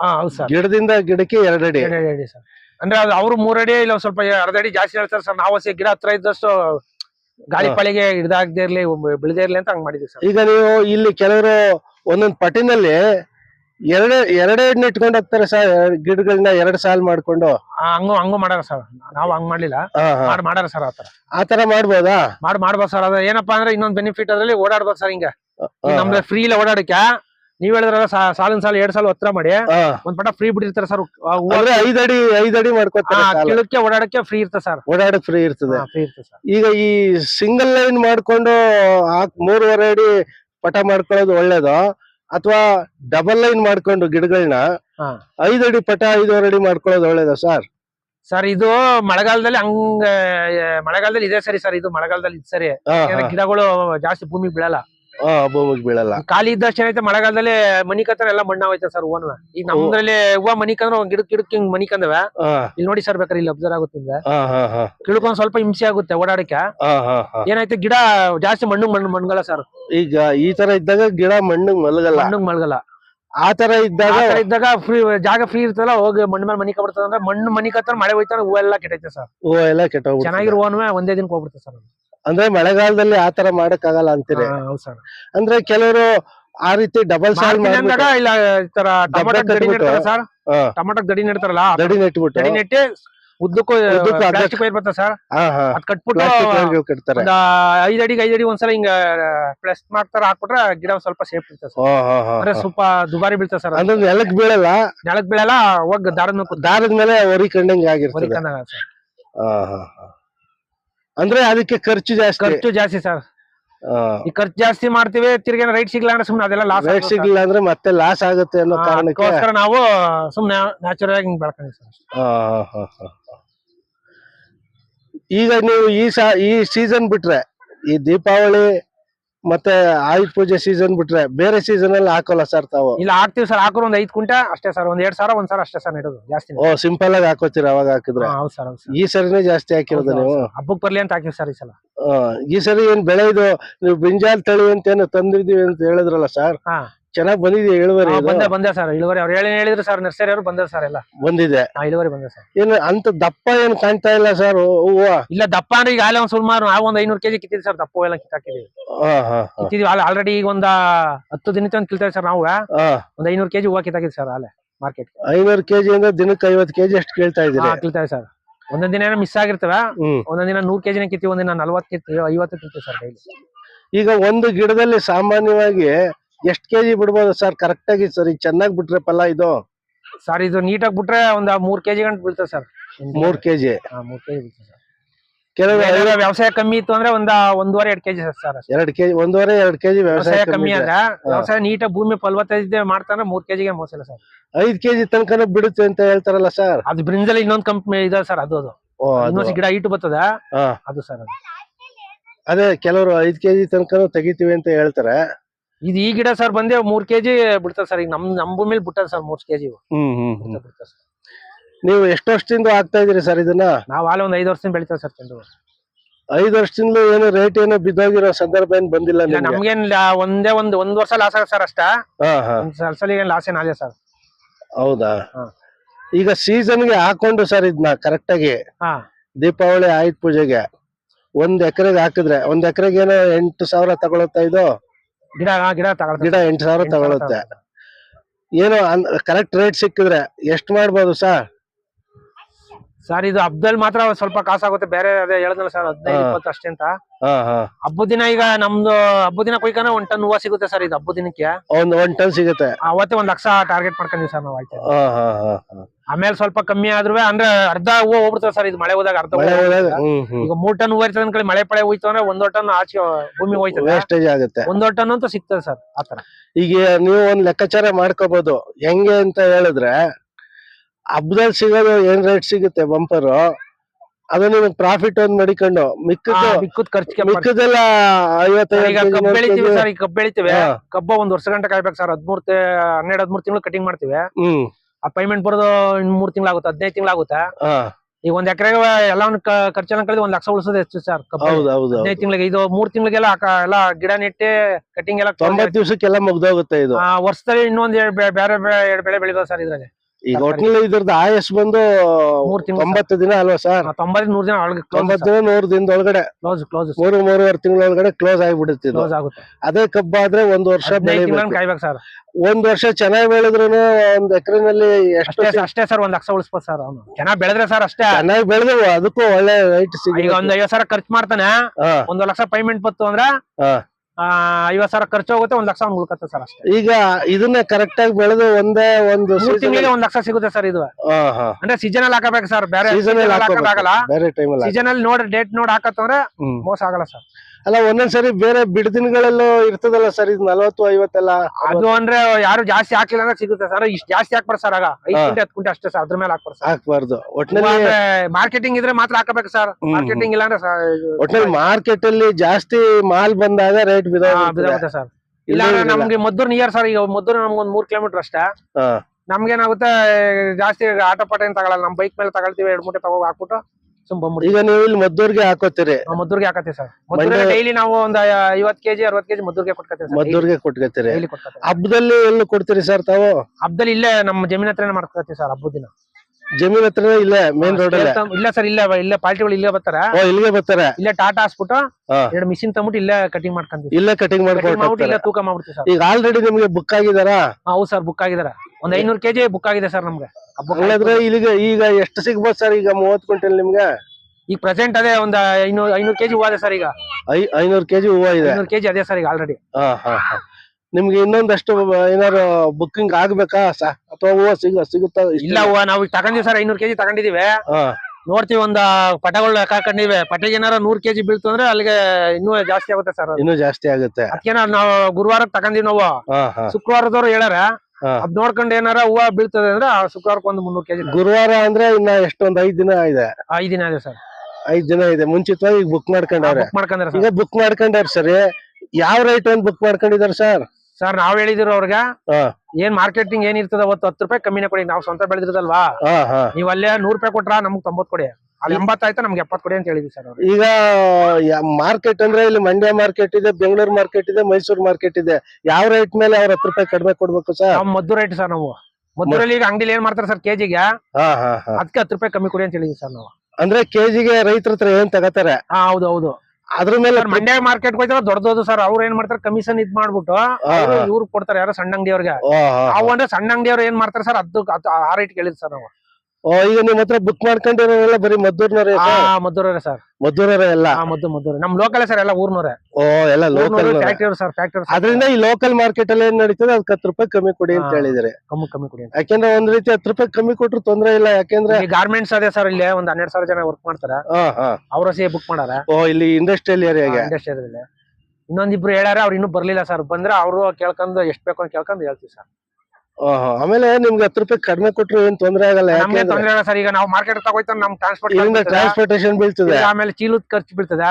ಹಾ ಹೌದು ಸರ್. ಗಿಡದಿಂದ ಗಿಡಕ್ಕೆ ಎರಡಡಿ. ಎರಡಡಿ ಸರ್. ಅಂದ್ರೆ ಅದು ಅವ್ರು ಮೂರಡಿ ಇಲ್ಲ ಒಂದ್ ಸ್ವಲ್ಪ ಅರ್ಧ ಅಡಿ ಜಾಸ್ತಿ ಹೇಳ್ತಾರೆ ಸರ್ ನಾವು ಹಸಿ ಗಿಡ ಹತ್ರ ಇದ್ದಷ್ಟು ಗಾಳಿ ಪಳಿಗೆ ಹಿಡ್ದಾಗದೇ ಇರ್ಲಿ ಬೆಳೆದೇ ಇರ್ಲಿ ಅಂತ ಹಂಗ್ ಮಾಡಿದ್ವಿ ಸರ್. ಈಗ ನೀವು ಇಲ್ಲಿ ಕೆಲವರು ಒಂದೊಂದ್ ಪಟಿನಲ್ಲಿ ಎರಡೇ ಎರಡೇ ಇಟ್ಕೊಂಡು ಹೋಗ್ತಾರೆ ಸರ್ ಗಿಡಗಳನ್ನ ಎರಡ್ ಸಾಲ್ ಮಾಡ್ಕೊಂಡು. ಹಂಗು ಹಂಗು ಮಾಡಾರ ಸರ್. ನಾವು ಹಂಗ್ ಮಾಡ್ಲಿಲ್ಲ. ಮಾಡ್ ಮಾಡಾರ ಸರ್ ಆತರ ಆತರ ಮಾಡ್ಬೋದಾ? ಮಾಡ್ ಮಾಡ್ಬೋದು ಸರ್. ಅದ ಏನಪ್ಪಾ ಅಂದ್ರೆ ಇನ್ನೊಂದ್ ಬೆನಿಫಿಟ್ ಅದ್ರಲ್ಲಿ ಓಡಾಡ್ಬೋದು ಸರ್ ಹಿಂಗ. ನಮ್ದು ಫ್ರೀ ಇಲ್ಲ ಓಡಾಡಕ್ಕೆ. ನೀವ್ ಹೇಳಿದ್ರಲ್ಲ ಸಾಲಿನ ಸಾಲ ಎರಡ್ ಸಾಲ ಹತ್ರ ಮಾಡಿ. ಒಂದ್ ಪಟ ಫ್ರೀ ಬಿಟ್ಟಿರ್ತಾರೆ ಸರ್. ಅಂದ್ರೆ ಐದಡಿ ಐದಡಿ ಮಾಡ್ಕೊತಾರೆ ಸಾಲು. ಕಿಳಕ್ಕೆ ಓಡಾಡಕ್ಕೆ ಫ್ರೀ ಇರ್ತದೆ ಸರ್. ಓಡಾಡಕ್ ಫ್ರೀ ಇರ್ತದೆ. ಈಗ ಈ ಸಿಂಗಲ್ ಲೈನ್ ಮಾಡ್ಕೊಂಡು ಮೂರುವರೆ ಅಡಿ ಪಟ ಮಾಡ್ಕೊಳ್ಳೋದು ಒಳ್ಳೇದು? ಅಥವಾ ಡಬಲ್ ಲೈನ್ ಮಾಡ್ಕೊಂಡು ಗಿಡಗಳನ್ನ. ಐದಡಿ ಪಟ ಐದೂವರೆ ಅಡಿ ಮಾಡ್ಕೊಳ್ಳೋದು ಒಳ್ಳೇದ ಸರ್? ಸರ್ ಇದು ಮಳೆಗಾಲದಲ್ಲಿ ಹಂಗ ಮಳೆಗಾಲದಲ್ಲಿ ಇದೆ ಸರಿ ಸರ್. ಇದು ಮಳೆಗಾಲದಲ್ಲಿ ಇದು ಸರಿ. ಗಿಡಗಳು ಜಾಸ್ತಿ ಭೂಮಿಗೆ ಬೀಳಲ್ಲ. ಭೂಮಿಗೆ ಬೀಳಲ್ಲ. ಖಾಲಿ ಇದ್ದಷ್ಟು ಏನೈತೆ ಮಳೆಗಾಲದಲ್ಲಿ ಮನಿ ಕತ್ರ ಎಲ್ಲ ಮಣ್ಣು ಹೋಯ್ತೆ ಸರ್ ಹೂವನ. ಈಗ ನಮ್ದ್ರಲ್ಲಿ ಹೂವ ಮನಿ ಕಂದ್ರೆ ಒಂದ್ ಗಿಡಕ್ ಗಿಡಕ್ ಹಿಂಗ್ ಮನಿ ಕಂದವೆ ಇಲ್ಲಿ ನೋಡಿ ಸರ್ ಬೇಕಾದ್ರೆ ಇಲ್ಲಿ ಅಬ್ಸರ್ವ್ ಆಗುತ್ತೆ ಗಿಡಕ್ಕೊಂದ್ ಸ್ವಲ್ಪ ಹಿಂಸೆ ಆಗುತ್ತೆ ಓಡಾಡಕ್ಕೆ. ಏನಾಯ್ತು ಗಿಡ ಜಾಸ್ತಿ ಮಣ್ಣು ಮಣ್ಣು ಮಣ್ಗಲ್ಲ ಸರ್. ಈಗ ಈ ತರ ಇದ್ದಾಗ ಗಿಡ ಮಣ್ಣು ಮಲಗಲ್ಲ. ಮಣ್ಣು ಮಲ್ಗಲ್ಲ. ಆ ತರ ಇದ್ದಾಗ ಇದ್ದಾಗ ಫ್ರೀ ಜಾಗ ಫ್ರೀ ಇರ್ತಲ್ಲ ಹೋಗಿ ಮಣ್ಣು ಮೇಲೆ ಮನಿ ಕಬಿಡ್ತದೆ ಅಂದ್ರೆ ಮಣ್ಣು ಮನಿ ಕತ್ತ ಮಳೆ ಹೋಯ್ತಾನೆ ಹೂವೆಲ್ಲ ಕೆಟ್ಟೈತೆ ಸರ್. ಹೂವೆಲ್ಲ ಎಲ್ಲ ಚೆನ್ನಾಗಿರುವ ಒಂದೇ ದಿನಕ್ಕೆ ಹೋಗ್ಬಿಡುತ್ತೆ ಸರ್ ಅಂದ್ರೆ ಮಳೆಗಾಲದಲ್ಲಿ ಆ ತರ ಮಾಡಕ್ ಆಗಲ್ಲ ಅಂತೀರಿ ಹೌದು ಸರ್. ಅಂದ್ರೆ ಕೆಲವರು ಆ ರೀತಿ ಡಬಲ್ ಸಾಲ್ ಮಾಡ್ತಾರೆ ಅಂದಾಗ ಇಲ್ಲ ಈ ತರ ಟೊಮಟೊ ದಡಿ ಕಟ್ಬಿಟ್ಟು, ನೆಡ್ತಾರ ಸರ್? ಹಾ. ಟೊಮಟೊ ದಡಿ ನೆಡ್ತಾರಲ್ಲ? ದಡಿ ನೆಟ್ಬಿಟ್ಟು. ದಡಿ ನೆಟ್ಟಿ ಉದ್ದಕ್ಕೂ ಉದ್ದಕ್ಕೂ ಅಡ್ಡ- ಪ್ಲಾಸ್ಟಿಕ್ ಪೈರ್ ಬರ್ತದೆ ಸರ್. ಹಾ ಹಾ. ಅದ್ ಕಟ್ಬಿಟ್ಟು ಪ್ಲಾಸ್ಟಿಕ್ ವೈರ್ಗಳು ಕಟ್ತಾರೆ. ಒಂದ್ ಐದ್ ಅಡಿಗೆ ಐದ್ ಅಡಿ ಒಂದ್ಸಲ ಹಿಂಗ ಪ್ಲಸ್ ಮಾಡ್ತಾರ ಹಾಕ್ಬಿಟ್ರೆ ಗಿಡ ಒಂದ್ ಸ್ವಲ್ಪ ಸೇಫ್ ಇರ್ತದೆ ಸರ್. ಹಾ, ಹಾ, ಹಾ, ಅಂದ್ರೆ ಹಾ. ಸ್ವಲ್ಪ ದುಬಾರಿ ಬೀಳ್ತದೆ ಸರ್ ಅಂದ್ರೆ ನೆಲಕ್ ಬೀಳಲ್ಲ? ನೆಲಕ್ ಬೀಳಲ್ಲ ಹೋಗ್ ದಾರದ ಮೇಲೆ ಕೂತ್ ದಾರದ ಮೇಲೆ ಹೊರಿ ಕಂಡಂಗೆ ಆಗಿರ್ತದೆ ಹಾ, ಹಾ. ಅಂದ್ರೆ ಅದಕ್ಕೆ ಖರ್ಚು ಜಾಸ್ತಿ. ಖರ್ಚು ಜಾಸ್ತಿ ಸರ್. ಈ ಖರ್ಚು ಜಾಸ್ತಿ ಮಾಡ್ತೀವಿ ತಿರ್ಗಿ ರೈಟ್ ಸಿಗ್ಲಿಲ್ಲ ಅಂದ್ರೆ ಸುಮ್ನೆ ಅದೆಲ್ಲ ಲಾಸ್ ರೈಟ್ ಸಿಗ್ಲಿಲ್ಲ ಅಂದ್ರೆ ಮತ್ತೆ ಲಾಸ್ ಆಗುತ್ತೆ ಅನ್ನೋ ಕಾರಣಕ್ಕೋಸ್ಕರ ನಾವು ಸುಮ್ನೆ ನ್ಯಾಚುರಲ್ ಆಗಿ ಹಿಂಗ್ ಬೆಳ್ಕೊಂಡಿವಿ ಸರ್. ಈಗ ನೀವು ಈ ಸಾ ಈ ಸೀಸನ್ ಬಿಟ್ರೆ ಈ ದೀಪಾವಳಿ ಮತ್ತೆ ಆಯುಧ ಪೂಜೆ ಸೀಸನ್ ಬಿಟ್ರೆ ಬೇರೆ ಸೀಸನ್ ಅಲ್ಲಿ ಹಾಕೋಲ್ಲ ಸರ್ ತಾವು. ಇಲ್ಲ ಹಾಕ್ತಿವಿ ಸರ್ ಹಾಕೋ ಒಂದ್ ಐದ್ ಕುಂಟೆ ಅಷ್ಟೇ ಸರ್ ಒಂದ್ ಎರಡ್ ಸಾವಿರ ಒಂದ್ ಸಾವಿರ ಅಷ್ಟೇ ಸರ್ ಇಡೋದು ಜಾಸ್ತಿ ಓ ಸಿಂಪಲ್ ಆಗಿ ಹಾಕೋತೀರ ಅವಾಗ ಹಾಕಿದ್ರೆ? ಹೌದು ಸರ್ ಹೌದು ಈ ಸರಿನೇ ಜಾಸ್ತಿ ಹಾಕಿರೋದು ನೀವು? ಹಬ್ಬಕ್ ಬರ್ಲಿ ಅಂತ ಹಾಕಿವಿ ಸರ್ ಈ ಸಲ. ಆ, ಈ ಸರಿ ಏನ್ ಬೆಳೆ ಇದು? ನೀವು ಬಿಂಜಾಲ್ ತಳಿ ಅಂತ ಏನು ತಂದಿದೀವಿ ಅಂತ ಹೇಳಿದ್ರಲ್ಲ ಸರ್ ಹಾ. ಚೆನ್ನಾಗ್ ಬಂದಿದೆ ಇಳುವರಿ ಹಾ, ಬಂದೆ ಬಂದೆ ಸರ್. ಇಳುವರಿ ಅವ್ರು ಹೇಳಿ ಹೇಳಿದ್ರು ಸರ್ ನರ್ಸರಿ ಅವರು ಬಂದೆ ಸರ್ ಎಲ್ಲ. ಬಂದಿದೆ. ಹಾ, ಇಳುವರಿ ಬಂದೆ ಸರ್. ಏನು ಅಂತ ದಪ್ಪ ಏನ್ ಕಾಣ್ತಾ ಇಲ್ಲ ಸರ್ ಹೂವ. ಇಲ್ಲ ದಪ್ಪ ಅಂದ್ರೆ ಈಗ ಆಲೆ ಒಂದ್ ಸುಮಾರು ನಾವು ಒಂದ್ ಐನೂರು ಕೆಜಿ ಕಿತ್ತಿದ್ವಿ ಸರ್ ದಪ್ಪ ಎಲ್ಲ ಕಿತ್ತಾಕಿದೀವಿ ಹಾ ಹಾ ಹಾ. ಕಿತ್ತಿದ್ವಿ ಆಲ್ರೆಡಿ ಈಗ ಒಂದ್ ಹತ್ತು ದಿನಕ್ಕೆ ಒಂದು ಕಿಲ್ತೇವೆ ಸರ್ ನಾವು. ಹಾ. ಒಂದ್ ಐನೂರು ಕೆಜಿ ಹೂವ ಕಿತ್ತಾಕಿದ್ವಿ ಸರ್ ಆಲೆ ಮಾರ್ಕೆಟ್ ಐನೂರು ಕೆಜಿ ಅಂದ್ರೆ ದಿನಕ್ಕೆ ಐವತ್ತು ಕೆಜಿ ಅಷ್ಟು ಕೇಳ್ತಾ ಇದ್ದೀವಿ ಕಿಲ್ತಾರೆ ಸರ್. ಒಂದೊಂದ್ ದಿನ ಏನೋ ಮಿಸ್ ಆಗಿರ್ತವೆ. ಹ್ಮ್. ಒಂದೊಂದ್ ದಿನ ನೂರ್ ಕೆಜಿನ ಕಿತ್ತೀವಿ ಒಂದಿನ ನಲ್ವತ್ತು ಕಿತ್ತೀವಿ ಐವತ್ತು ಕಿತ್ತೀವಿ ಸರ್ ಡೈಲಿ. ಈಗ ಒಂದು ಗಿಡದಲ್ಲಿ ಸಾಮಾನ್ಯವಾಗಿ ಎಷ್ಟ್ ಕೆಜಿ ಬಿಡ್ಬೋದು ಸರ್? ಕರೆಕ್ಟ್ ಆಗಿ ಸರ್ ಈಗ ಚೆನ್ನಾಗಿ ಬಿಟ್ರೆ ಪಲ್ಲ ಇದು? ಸರ್ ಇದು ನೀಟಾಗಿ ಬಿಟ್ರೆ ಒಂದ್ ಮೂರ್ ಕೆಜಿ ಗಂಟೆ ಬೀಳ್ತದೆ ಸರ್. ಮೂರ್ ಕೆಜಿ? ಹಾ, ಮೂರ್ ಕೆಜಿ ಬೀಳ್ತದೆ ಸರ್. ಕೆಲವು ವ್ಯವಸಾಯ ಕಮ್ಮಿ ಇತ್ತು ಅಂದ್ರೆ ಒಂದ್ ಒಂದೂವರೆ ಎರಡ್ ಕೆಜಿ ಸರ್ ಅಷ್ಟೇ. ಎರಡ್ ಕೆಜಿ ಒಂದೂವರೆ ಎರಡ್ ಕೆಜಿ ವ್ಯವಸಾಯ ಕಮ್ಮಿ. ಆದ್ರೆ ವ್ಯವಸಾಯ ನೀಟಾಗಿ ಭೂಮಿ ಫಲವತ್ತತೆ ಮಾಡ್ತಾನೆ ಮೂರ್ ಕೆಜಿಗೆ ಮೋಸಿಲ್ಲ ಸರ್. ಐದ್ ಕೆಜಿ ತನಕನೂ ಬಿಡುತ್ತೆ ಅಂತ ಹೇಳ್ತಾರಲ್ಲ ಸರ್? ಅದು ಬ್ರಿಂಜಲ್ ಇನ್ನೊಂದು ಕಂಪ್ನಿ ಇದೆ ಸರ್ ಅದು ಅದು. ಓ ಅದು. ಇನ್ನೊಂದ್ ಗಿಡ ಇಟ್ಟು ಬರ್ತದ ಹಾ. ಅದು ಸರ್ ಅದು. ಅದೇ ಕೆಲವರು ಐದ್ ಕೆಜಿ ತನಕ ತೆಗಿತೀವಿ ಅಂತ ಹೇಳ್ತಾರೆ. ಇದು ಈ ಗಿಡ ಸರ್ ಬಂದೆ ಮೂರ್ ಕೆಜಿ ಬಿಡ್ತದೆ ಸರ್. ಈಗ ನಮ್ ನಮ್ ಭೂಮಿಲಿ ಬಿಟ್ಟದ ಸರ್ ಮೂರ್ ಕೆಜಿ. ಹ್ಮ್ ಹ್ಮ್ ಹ್ಮ್. ನೀವು ಎಷ್ಟು ವರ್ಷದಿಂದ ಆಗ್ತಾ ಇದೀರಿ ಸರ್ ಇದನ್ನ? ನಾವ್ ಆಲ್ ಒಂದ್ ಐದ್ ವರ್ಷದಿಂದ ಬೆಳಿತೇವೆ ಸರ್ ಚೆಂಡು ಐದು ಐದ್ ವರ್ಷದಿಂದ ಏನು ರೇಟ್ ಏನೋ ಬಿದ್ದೋಗಿರೋ ಸಂದರ್ಭ ಏನ್ ಬಂದಿಲ್ಲ ಇಲ್ಲ ನಿಮ್ಗೆ? ನಮ್ಗೇನ್ ಲ- ಒಂದೇ ಒಂದ್ ಒಂದ್ ವರ್ಷ ಲಾಸ್ ಆಗ ಸರ್ ಅಷ್ಟ. ಹಾ ಹಾ. ಒಂದ್ ಸಲ ಸಲ ಏನ್ ಲಾಸ್ ಏನ್ ಆಗಿದೆ ಸರ್. ಹೌದಾ? ಹಾ. ಈಗ ಸೀಸನ್ಗೆ ಹಾಕೊಂಡು ಸರ್ ಇದನ್ನ ಕರೆಕ್ಟ್ ಆಗಿ. ಹಾ. ದೀಪಾವಳಿ ಆಯುಧ ಪೂಜೆಗೆ. ಒಂದ್ ಎಕರೆಗೆ ಹಾಕಿದ್ರೆ ಒಂದ್ ಎಕರೆಗೆ ಏನೋ ಎಂಟು ಸಾವಿರ ತಗೊಳುತ್ತಾ ಇದು? ಗಿಡ ಆ ಗಿಡ ತಗೊಳ್ತಾರೆ ಗಿಡ ಎಂಟು ಸಾವಿರ ತಗೊಳುತ್ತೆ. ಏನು ಕರೆಕ್ಟ್ ರೇಟ್ ಸಿಕ್ಕಿದ್ರೆ ಎಷ್ಟ್ ಮಾಡ್ಬೋದು ಸರ್? ಸರ್ ಇದು ಹಬ್ಬದಲ್ಲಿ ಮಾತ್ರ ಸ್ವಲ್ಪ ಕಾಸಾಗುತ್ತೆ. ಬೇರೆ ಅದೇ ಹೇಳಿದ್ನಲ್ಲ ಸರ್ ಹದಿನೈದು. ಇಪ್ಪತ್ತು ಅಷ್ಟೇ ಅಂತ. ಹಬ್ಬದ ದಿನ ಈಗ ನಮ್ದು ಹಬ್ಬದ ದಿನ ಕೊಯ್ಕನ ಒಂದ್ ಟನ್ ಹೂವ ಸಿಗುತ್ತೆ ಸರ್ ಇದು ಹಬ್ಬದ ದಿನಕ್ಕೆ. ಒಂದ್ ಒಂದ್ ಟನ್ ಸಿಗುತ್ತೆ. ಅವತ್ತೇ ಒಂದ್ ಲಕ್ಷ ಟಾರ್ಗೆಟ್ ಮಾಡ್ಕೊಂಡಿವಿ ಸರ್ ನಾವು ಆಯ್ತು. ಆಮೇಲೆ ಸ್ವಲ್ಪ ಕಮ್ಮಿ ಆದ್ರೂ ಅಂದ್ರೆ ಅರ್ಧ ಹೂವು ಹೋಗ್ಬಿಡ್ತದೆ ಸರ್ ಇದು ಮಳೆ ಹೋದಾಗ ಅರ್ಧ ಈಗ ಮೂರ್ ಟನ್ ಹೂವು ಇರ್ತದೆ ಅನ್ಕೊಳ್ಳಿ ಮಳೆ ಪಳೆ ಹೋಯ್ತು ಅಂದ್ರೆ ಒಂದ್ ಟನ್ ಆಚೆ ಭೂಮಿ ಹೋಯ್ತದೆ. ವೇಸ್ಟೇಜ್ ಆಗುತ್ತೆ. ಒಂದ್ ಟನ್ ಅಂತ ಸಿಗ್ತದೆ ಸರ್ ಆತರ ಈಗ ನೀವು ಒಂದ್ ಲೆಕ್ಕಾಚಾರ ಮಾಡ್ಕೋಬಹುದು ಹೆಂಗೆ ಅಂತ ಹೇಳಿದ್ರೆ ಹಬ್ಬದಲ್ಲಿ ಸಿಗೋದು ಏನ್ ರೇಟ್ ಸಿಗುತ್ತೆ ಬಂಪರ್ ಅದನ್ನ ನಿಮಗೆ ಪ್ರಾಫಿಟ್ ಒಂದ್ ಮಡಿಕೊಂಡು ಮಿಕ್ಕದು ಮಿಕ್ಕದ್ ಖರ್ಚಿಗೆ ಮಿಕ್ಕದೆಲ್ಲ ಈಗ ಐವತ್ತೈದು ಕಬ್ಬು ಬೆಳಿತೀವಿ ಸರ್ ಈಗ ಕಬ್ಬು ಬೆಳಿತೀವಿ. ಕಬ್ಬ ಒಂದ್ ವರ್ಷ ಗಂಟೆ ಕಾಯ್ಬೇಕು ಸರ್ ಹದ್ಮೂರ್ ಹನ್ನೆರಡ್ ಹದ್ಮೂರ್ ತಿಂಗಳು ಕಟಿಂಗ್ ಮಾಡ್ತೀವಿ. ಹ್ಮ್. ಆ ಪೇಮೆಂಟ್ ಬರೋದು ಇನ್ ಮೂರ್ ತಿಂಗಳಾಗುತ್ತೆ ಹದಿನೈದು ತಿಂಗಳಾಗುತ್ತೆ ಹಾ. ಈಗ ಒಂದ್ ಎಕರೆಗೆ ಎಲ್ಲ ಖರ್ಚೆಲ್ಲ ಕಳೆದು ಒಂದ್ ಲಕ್ಷ ಉಳಿಸೋದು ಹೆಚ್ಚು ಸರ್ ಕಬ್ಬು ಹೌದು ಹೌದು ಹೌದು. ಹದಿನೈದು ತಿಂಗಳಿಗೆ. ಇದು ಮೂರ್ ತಿಂಗಳಿಗೆಲ್ಲ ಎಲ್ಲ ಗಿಡ ನೆಟ್ಟಿ ಕಟಿಂಗ್ ಎಲ್ಲ ತೊಂಬತ್ ದಿವಸಕ್ಕೆಲ್ಲ ಮುಗ್ದೋಗುತ್ತೆ ಇದು. ವರ್ಷದಲ್ಲಿ ಇನ್ನೊಂದ್ ಎರಡ್ ಬೆ- ಬೇರೆ ಬೆ- ಎರಡ್ ಬೆಳೆ ಬೆಳಿಬೋದು ಸರ್ ಇದ್ರಲ್ಲಿ. ಈಗ ಒಟ್ಟಿನಲ್ಲಿ ಇದ್ರದ್ದು ಆಯಸ್ ಬಂದು ಮೂರ್ ತಿಂಗಳು ತೊಂಬತ್ತು ದಿನ ಅಲ್ವಾ ಸರ್? ತೊಂಬತ್ ನೂರ್ ದಿನ ಒಳಗೆ ತೊಂಬತ್ತು ದಿನ ನೂರು ದಿನದೊಳಗಡೆ. ಕ್ಲೋಸ್ ಕ್ಲೋಸ್ ಮೂರು ಮೂರುವರೆ ತಿಂಗಳೊಳಗಡೆ ಕ್ಲೋಸ್ ಆಗಿಬಿಡುತ್ತೆ ಇದು. ಕ್ಲೋಸ್ ಆಗುತ್ತೆ. ಅದೇ ಕಬ್ಬಾದ್ರೆ ಒಂದ್ ವರ್ಷ ಹದಿನೈದು ತಿಂಗಳ ಬೆಳಿಬೇಕು ಕಾಯ್ಬೇಕು ಸರ್. ಒಂದ್ ವರ್ಷ ಚೆನ್ನಾಗಿ ಬೆಳೆದ್ರು ಒಂದ್ ಎಕರೆನಲ್ಲಿ ಎಷ್ಟು ಅಷ್ಟೇ ಅಷ್ಟೇ ಸರ್ ಒಂದ್ ಲಕ್ಷ ಉಳಿಸ್ಬೋದು ಸರ್ ಅವನು. ಚೆನ್ನಾಗಿ ಬೆಳೆದ್ರೆ ಸರ್ ಅಷ್ಟೇ. ಚೆನ್ನಾಗಿ ಬೆಳೆದವು ಅದಕ್ಕೂ ಒಳ್ಳೆ ರೈಟ್ ಈಗ ಸಿಗುತ್ತೆ. ಒಂದ್ ಐವತ್ ಸಾವಿರ ಖರ್ಚು ಮಾಡ್ತಾನೆ. ಒಂದ್ ಲಕ್ಷ ಪೇಮೆಂಟ್ ಬಂತು ಅಂದ್ರೆ ಐವತ್ ಸಾವಿರ ಖರ್ಚು ಹೋಗುತ್ತೆ ಒಂದ್ ಲಕ್ಷ ಅವ್ನು ಉಳ್ಕತ್ತೆ ಸರ್ ಅಷ್ಟೇ. ಈಗ ಇದನ್ನ ಕರೆಕ್ಟ್ ಆಗಿ ಬೆಳೆದು ಒಂದೇ ಒಂದು ಮೂರ್ ತಿಂಗಳಿಗೆ ಒಂದ್ ಲಕ್ಷ ಸಿಗುತ್ತೆ ಸರ್ ಇದು. ಅಂದ್ರೆ ಸೀಸನ್ ಅಲ್ಲಿ ಹಾಕಬೇಕು ಸರ್ ಬೇರೆ ಅಲ್ಲಿ ಸೀಸನ್ ಅಲ್ಲಿ ನೋಡಿ ಡೇಟ್ ನೋಡಿ ಹಾಕತ್ತಂದ್ರೆ ಮೋಸ ಆಗಲ್ಲ ಸರ್. ಅಲ್ಲ ಒಂದೊಂದ್ಸರಿ ಬೇರೆ ಬಿಡದಿನಗಳಲ್ಲೂ ಇರ್ತದಲ್ಲ ಸರ್ ಇದು ನಲವತ್ತು ಐವತ್ತೆಲ್ಲ? ಅದು ಅಂದ್ರೆ ಯಾರು ಜಾಸ್ತಿ ಹಾಕಿಲ್ಲ ಅಂದ್ರೆ ಸಿಗುತ್ತೆ ಸರ್. ಇಷ್ಟು ಜಾಸ್ತಿ ಹಾಕ್ಬಾರ ಸರ್ ಆಗ. ಐದು. ಕುಂಟೆ ಹತ್ತು ಕುಂಟೆ ಅಷ್ಟೇ ಸರ್. ಅದ್ರ ಮೇಲೆ ಹಾಕ್ಬಾರ ಸರ್. ಹಾಕ್ಬಾರ್ದು. ಮಾರ್ಕೆಟಿಂಗ್ ಇದ್ರೆ ಮಾತ್ರ ಹಾಕಬೇಕು ಸರ್. ಮಾರ್ಕೆಟಿಂಗ್ ಇಲ್ಲ ಅಂದ್ರೆ ಒಟ್ಟಿನಲ್ಲಿ ಮಾರ್ಕೆಟ್ ಅಲ್ಲಿ ಜಾಸ್ತಿ ಮಾಲ್ ಬಂದಾಗ ರೇಟ್ ಬಿದ್ದೋಗುತ್ತೆ ಸರ್. ಇಲ್ಲ ನಮ್ಗೆ ಮದ್ದೂರ್ ನಿಯರ್ ಸರ್ ಈಗ ಮದ್ದೂರ್ ನಮ್ಗೆ ಒಂದ್ ಮೂರ್ ಕಿಲೋಮೀಟರ್ ಅಷ್ಟೇ. ನಮ್ಗೆ ನಮ್ಗೇನಾಗುತ್ತೆ ಜಾಸ್ತಿ ಆಟೋ ಪಾಟ ಏನ್ ತಗೊಳಲ್ಲ. ನಮ್ ಬೈಕ್ ಮೇಲೆ ತಗೊಳ್ತೀವಿ ಎರಡ್ ಮೂಟೆ ತಗೋ ಹಾಕ್ಬಿಟ್ಟು. ಈಗ ನೀವು ಇಲ್ಲಿ ಮದ್ದೂರ್ಗೆ ಹಾಕೋತೀರಿ. ಮದ್ದೂರ್ಗೆ ಹಾಕತ್ತೀವಿ ಸರ್. ಮದ್ದೂರಿಗೆ ಡೈಲಿ ನಾವು ಒಂದ್ ಐವತ್ ಕೆಜಿ ಅರವತ್ ಕೆಜಿ ಮದ್ದೂರ್ಗೆ ಕೊಟ್ಕತ್ತೀವಿ ಮದ್ದೂರ್ಗೆ ಕೊಟ್ಕೋತೀರಿ ಹಬ್ಬದಲ್ಲಿ ಎಲ್ಲಿ ಕೊಡ್ತೀರಿ ಸರ್ ತಾವು? ಹಬ್ಬದಲ್ಲಿ ಇಲ್ಲೇ ನಮ್ಮ ಜಮೀನ್ ಹತ್ರನೇ ಮಾಡ್ಕೊತೀವಿ ಸರ್ ಹಬ್ಬದ ದಿನ. ಜಮೀನ್ ಹತ್ರ ಇಲ್ಲೇ ಮೇನ್ ರೋಡ್ ಅಲ್ಲೇ? ಇಲ್ಲ ಸರ್ ಇಲ್ಲ ಇಲ್ಲ ಪಾರ್ಟಿಗಳು ಇಲ್ಲೇ ಬರ್ತಾರ. ಇಲ್ಲೇ ಬರ್ತಾರ? ಇಲ್ಲ ಟಾಟಾ ಹಾಸ್ಬಿಟ್ಟು. ಎರಡು ಮಿಷಿನ್ ತಂದ್ಬಿಟ್ಟು ಇಲ್ಲೇ ಕಟಿಂಗ್ ಮಾಡ್ಕೊಂತೀವಿ ಇಲ್ಲೇ ಕಟಿಂಗ್ ಮಾಡ್ಕೊಂಡು ಇಲ್ಲೇ ತೂಕ ಮಾಡ್ಬಿಡ್ತೀವಿ ಸರ್. ಈಗ ಆಲ್ರೆಡಿ ನಿಮ್ಗೆ ಬುಕ್ ಆಗಿದಾರಾ? ಹೌದು ಸರ್ ಬುಕ್ ಆಗಿದಾರ. ಒಂದ್ ಐನೂರು ಕೆಜಿ ಬುಕ್ ಆಗಿದೆ ಸರ್ ನಮ್ಗೆ. ಹಂಗಾದ್ರೆ ಇಲ್ಲಿಗೆ ಈಗ ಎಷ್ಟು ಸಿಗ್ಬೋದು ಸರ್ ಈಗ ಮೂವತ್ ಕ್ವಿಂಟಲ್ ನಿಮ್ಗೆ? ಈಗ ಪ್ರೆಸೆಂಟ್ ಅದೇ ಒಂದ್ ಐನೂರ್ ಐನೂರು ಕೆಜಿ ಹೂವ ಇದೆ ಸರ್ ಈಗ. ಐ ಐನೂರು ಕೆಜಿ ಹೂವ ಇದೆ? ಐನೂರು ಕೆಜಿ ಅದೇ ಸರ್ ಈಗ ಆಲ್ರೆಡಿ ಹಾ ಹಾ ಹಾ. ನಿಮ್ಗೆ ಇನ್ನೊಂದಷ್ಟು ಏನಾರು ಬುಕ್ಕಿಂಗ್ ಆಗ್ಬೇಕಾ ಸ ಅಥವಾ ಹೂವ ಸಿಗ ಸಿಗುತ್ತಾ ಇಲ್ಲ ಹೂವ ನಾವು ಈಗ ತಗೊಂಡಿವಿ ಸರ್ ಐನೂರ್ ಕೆಜಿ ತಗೊಂಡಿದೀವಿ. ಹಾ. ನೋಡ್ತೀವಿ ಒಂದ್ ಪಟಗಳು ಹಾಕೊಂಡಿವೆ. ಪಟೆಗೆ ಏನಾರ ನೂರ್ ಕೆಜಿ ಬೀಳ್ತು ಅಂದ್ರೆ ಅಲ್ಲಿಗೆ ಇನ್ನೂ ಜಾಸ್ತಿ ಆಗುತ್ತೆ ಸರ್ ಇನ್ನೂ ಜಾಸ್ತಿ ಆಗುತ್ತೆ. ಅದಕ್ಕೆ ನಾವು ಗುರುವಾರ ತಗೊಂಡಿವಿ ನಾವು. ಹಾ ಹಾ. ಶುಕ್ರವಾರದವ್ರು ಹೇಳಾರ. ಅದ್ ನೋಡ್ಕೊಂಡ್ ಏನಾರ ಹೂವ ಬೀಳ್ತದೆ ಅಂದ್ರೆ ಆ ಶುಕ್ರವಾರಕ್ಕೆ ಒಂದು ಮುನ್ನೂರು ಕೆಜಿ ಗುರುವಾರ ಅಂದ್ರೆ ಇನ್ನ ಎಷ್ಟೊಂದ್ ಐದ್ ದಿನ ಇದೆ. ಐದ್ ದಿನ ಇದೆ ಸರ್. ಐದ್ ದಿನ ಇದೆ. ಮುಂಚಿತವಾಗಿ ಈಗ ಬುಕ್ ಮಾಡ್ಕೊಂಡವ್ರೆ. ಬುಕ್ ಮಾಡ್ಕೊಂಡ್ರೆ ಈಗ ಬುಕ್ ಮಾಡ್ಕೊಂಡವ್ರ ಸರ್. ಯಾವ ರೈಟ್ ಒಂದ್ ಬುಕ್ ಮಾಡ್ಕೊಂಡಿದಾರೆ ಸರ್? ಸರ್ ನಾವ್ ಹೇಳಿದಿರ ಅವ್ರಿಗೆ. ಏನ್ ಮಾರ್ಕೆಟಿಂಗ್ ಏನ್ ಇರ್ತದ ಅವತ್ತು ಹತ್ತು ರೂಪಾಯಿ ಕಮ್ಮಿನೇ ಕೊಡಿ. ನಾವ್ ಸ್ವಂತ ಬೆಳೆದಿರೋದಲ್ವಾ? ನೀವ್ ಅಲ್ಲೇ ನೂರ್ ರೂಪಾಯಿ ಕೊಟ್ರ ನಮ್ಗ್ ತೊಂಬತ್ ಕೊಡಿ. ಅಲ್ಲಿ ನಮ್ಗೆ ಎಪ್ಪತ್ ಕೊಡಿ ಅಂತ ಹೇಳಿದ್ವಿ ಸರ್ ಅವ್ರು. ಈಗ ಮಾರ್ಕೆಟ್ ಅಂದ್ರೆ ಇಲ್ಲಿ ಮಂಡ್ಯ ಮಾರ್ಕೆಟ್ ಇದೆ ಬೆಂಗಳೂರು ಮಾರ್ಕೆಟ್ ಇದೆ ಮೈಸೂರು ಮಾರ್ಕೆಟ್ ಇದೆ. ಯಾವ ರೇಟ್ ಮೇಲೆ ಅವ್ರ ಹತ್ತು ರೂಪಾಯಿ ಕಡಿಮೆ ಕೊಡ್ಬೇಕು ಸರ್? ನಾವು ಮದ್ದು ರೇಟ್ ಸರ್ ನಾವು. ಮದ್ದೂರಲ್ಲಿ ಈಗ ಅಂಗಡಿಲಿ ಏನ್ ಮಾಡ್ತಾರೆ ಸರ್ ಕೆಜಿಗೆ? ಅದಕ್ಕೆ ಹತ್ತು ರೂಪಾಯಿ ಕಮ್ಮಿ ಕೊಡಿ ಅಂತ ಹೇಳಿದ್ವಿ ಸರ್ ನಾವು. ಅಂದ್ರೆ ಕೆಜಿಗೆ ರೈತರ ಹತ್ರ ಏನ್ ತಗತಾರೆ? ಹಾ ಹೌದು ಹೌದು. ಅದ್ರ ಮೇಲೆ ಮಂಡ್ಯ ಮಾರ್ಕೆಟ್ ಹೋಯ್ತಾರ ದೊಡ್ಡದು ಸರ್ ಅವ್ರ ಏನ್ ಮಾಡ್ತಾರೆ? ಕಮಿಷನ್ ಇದ್ ಮಾಡ್ಬಿಟ್ಟು. ಇವ್ರು ಕೊಡ್ತಾರೆ ಯಾರೋ ಸಣ್ಣ ಅಂಗಡಿಯವ್ರಿಗೆ. ಅವ್ ಅಂದ್ರೆ ಸಣ್ಣ ಅಂಗಡಿಯವ್ರು ಏನ್ ಮಾಡ್ತಾರೆ ಸರ್? ಅದು ಅದು ಆ ರೇಟ್ ಕೇಳಿದ್ ಸರ್ ನಾವು. ಈಗ ನಿಮ್ ಹತ್ರ ಬುಕ್ ಮಾಡ್ಕೊಂಡಿರೋರೆಲ್ಲ ಬರೀ ಮದ್ದೂರ್ನವ್ರೆ ಆ ಮದ್ದೂರವ್ರೆ ಸರ್. ಮದ್ದೂರವ್ರೆ ಎಲ್ಲ? ಮದ್ದು ಮದ್ದೂರ್. ನಮ್ ಲೋಕಲ್ ಸರ್ ಎಲ್ಲ ಊರ್ನವ್ರೆ. ಓ ಎಲ್ಲ ಲೋಕಲ್ ಫ್ಯಾಕ್ಟರಿ ಸರ್ ಫ್ಯಾಕ್ಟರಿ ಅದರಿಂದ ಈ ಲೋಕಲ್ ಮಾರ್ಕೆಟ್ ಅಲ್ಲಿ ಏನ್ ನಡೀತದೆ ಅದಕ್ಕೆ ಹತ್ತು ರೂಪಾಯಿ ಕಮ್ಮಿ ಕೊಡಿ ಅಂತ ಹೇಳಿದ್ರೆ ಕಮ್ಮಿ ಕಮ್ಮಿ ಕೊಡಿ ಯಾಕೆಂದ್ರೆ ಒಂದ್ ರೀತಿ ಹತ್ತು ರೂಪಾಯಿ ಕಮ್ಮಿ ಕೊಟ್ರು ತೊಂದ್ರೆ ಇಲ್ಲ ಯಾಕೆಂದ್ರೆ ಗಾರ್ಮೆಂಟ್ಸ್ ಅದೇ ಸರ್ ಇಲ್ಲಿ ಒಂದ್ ಹನ್ನೆರಡು ಸಾವಿರ ಜನ ವರ್ಕ್ ಮಾಡ್ತಾರೆ. ಅವ್ರ ಸಿ ಬುಕ್ ಮಾಡಾರ. ಓ ಇಲ್ಲಿ ಇಂಡಸ್ಟ್ರಿಯಲ್ ಏರಿಯಾಗೆ ಇಂಡಸ್ಟ್ರಿಯಲ್ ಇನ್ನೊಂದಿಬ್ರು ಹೇಳ್ಯಾರ ಅವ್ರು ಇನ್ನೂ ಬರ್ಲಿಲ್ಲ ಸರ್. ಬಂದ್ರೆ ಅವರು ಕೇಳ್ಕೊಂಡು ಎಷ್ಟ್ ಬೇಕು ಅಂತ ಕೇಳ್ಕೊಂಡು ಹೇಳ್ತೀವಿ ಸರ್. ಆಮೇಲೆ ನಿಮ್ಗೆ ಹತ್ತು ರೂಪಾಯಿ ಕಡಿಮೆ ಕೊಟ್ರು ಏನ್ ತೊಂದ್ರೆ ಆಗಲ್ಲ ನಮ್ಗೆ ತೊಂದ್ರೆ ಇಲ್ಲ ಸರ್ ಈಗ ನಾವು ಮಾರ್ಕೆಟ್ ತಗೋಯ್ತಾರ ನಮ್ ಟ್ರಾನ್ಸ್ಪೋರ್ಟ್ ಟ್ರಾನ್ಸ್ಪೋರ್ಟೇಶನ್ ಬೀಳ್ತದೆ. ಆಮೇಲೆ ಚೀಲದ ಖರ್ಚು ಬೀಳ್ತದ.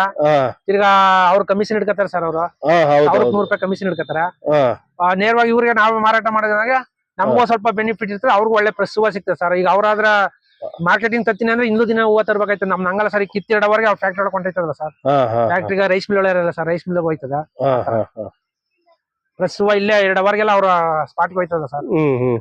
ತಿರ್ಗಾ ಅವ್ರ ಕಮಿಷನ್ ಇಡ್ಕತಾರ ಸರ್ ಅವರು. ಅವ್ರಿಗೆ ಹೌದು ನೂರ್ ರೂಪಾಯಿ ಕಮಿಷನ್ ಇಡ್ಕತಾರ ನೇರವಾಗಿ ಇವ್ರಿಗೆ ನಾವು ಮಾರಾಟ ಮಾಡಿದಾಗ ನಮಗೂ ಸ್ವಲ್ಪ ಬೆನಿಫಿಟ್ ಇರ್ತದೆ ಅವ್ರಿಗೂ ಒಳ್ಳೆ ಪ್ರೆಸ್ ಹೂವ ಸಿಗ್ತದೆ ಸರ್. ಈಗ ಅವ್ರಾದ್ರ ಮಾರ್ಕೆಟಿಂಗ್ ತತ್ತಿನ ಅಂದ್ರೆ ಇನ್ನೂ ದಿನ ಹೂವ ತರಬೇಕಾಯ್ತು ನಮ್ ನಂಗಲ್ಲ ಸರ್ ಕಿತ್ತಿಡೋವರೆಗೆ ಅವ್ರ ಫ್ಯಾಕ್ಟ್ರಿ ಹೊಡ್ಕೊಂಡಿರ್ತದ ಸರ್. ಫ್ಯಾಕ್ಟ್ರಿಗ ರೈಸ್ ಮಿಲ್ ಇರಲ್ಲ ಸರ್ ರೈಸ್ ಮಿಲ್ ಹೋಯ್ತದ. ಪ್ರೆಸ್ ಹೂವ ಇಲ್ಲೇ ಎರಡು ಅವರ್ಗೆಲ್ಲ ಅವ್ರ ಸ್ಪಾಟ್ಗೆ ಹೋಯ್ತದ ಸರ್ ಹ್ಮ್ ಹ್ಮ್.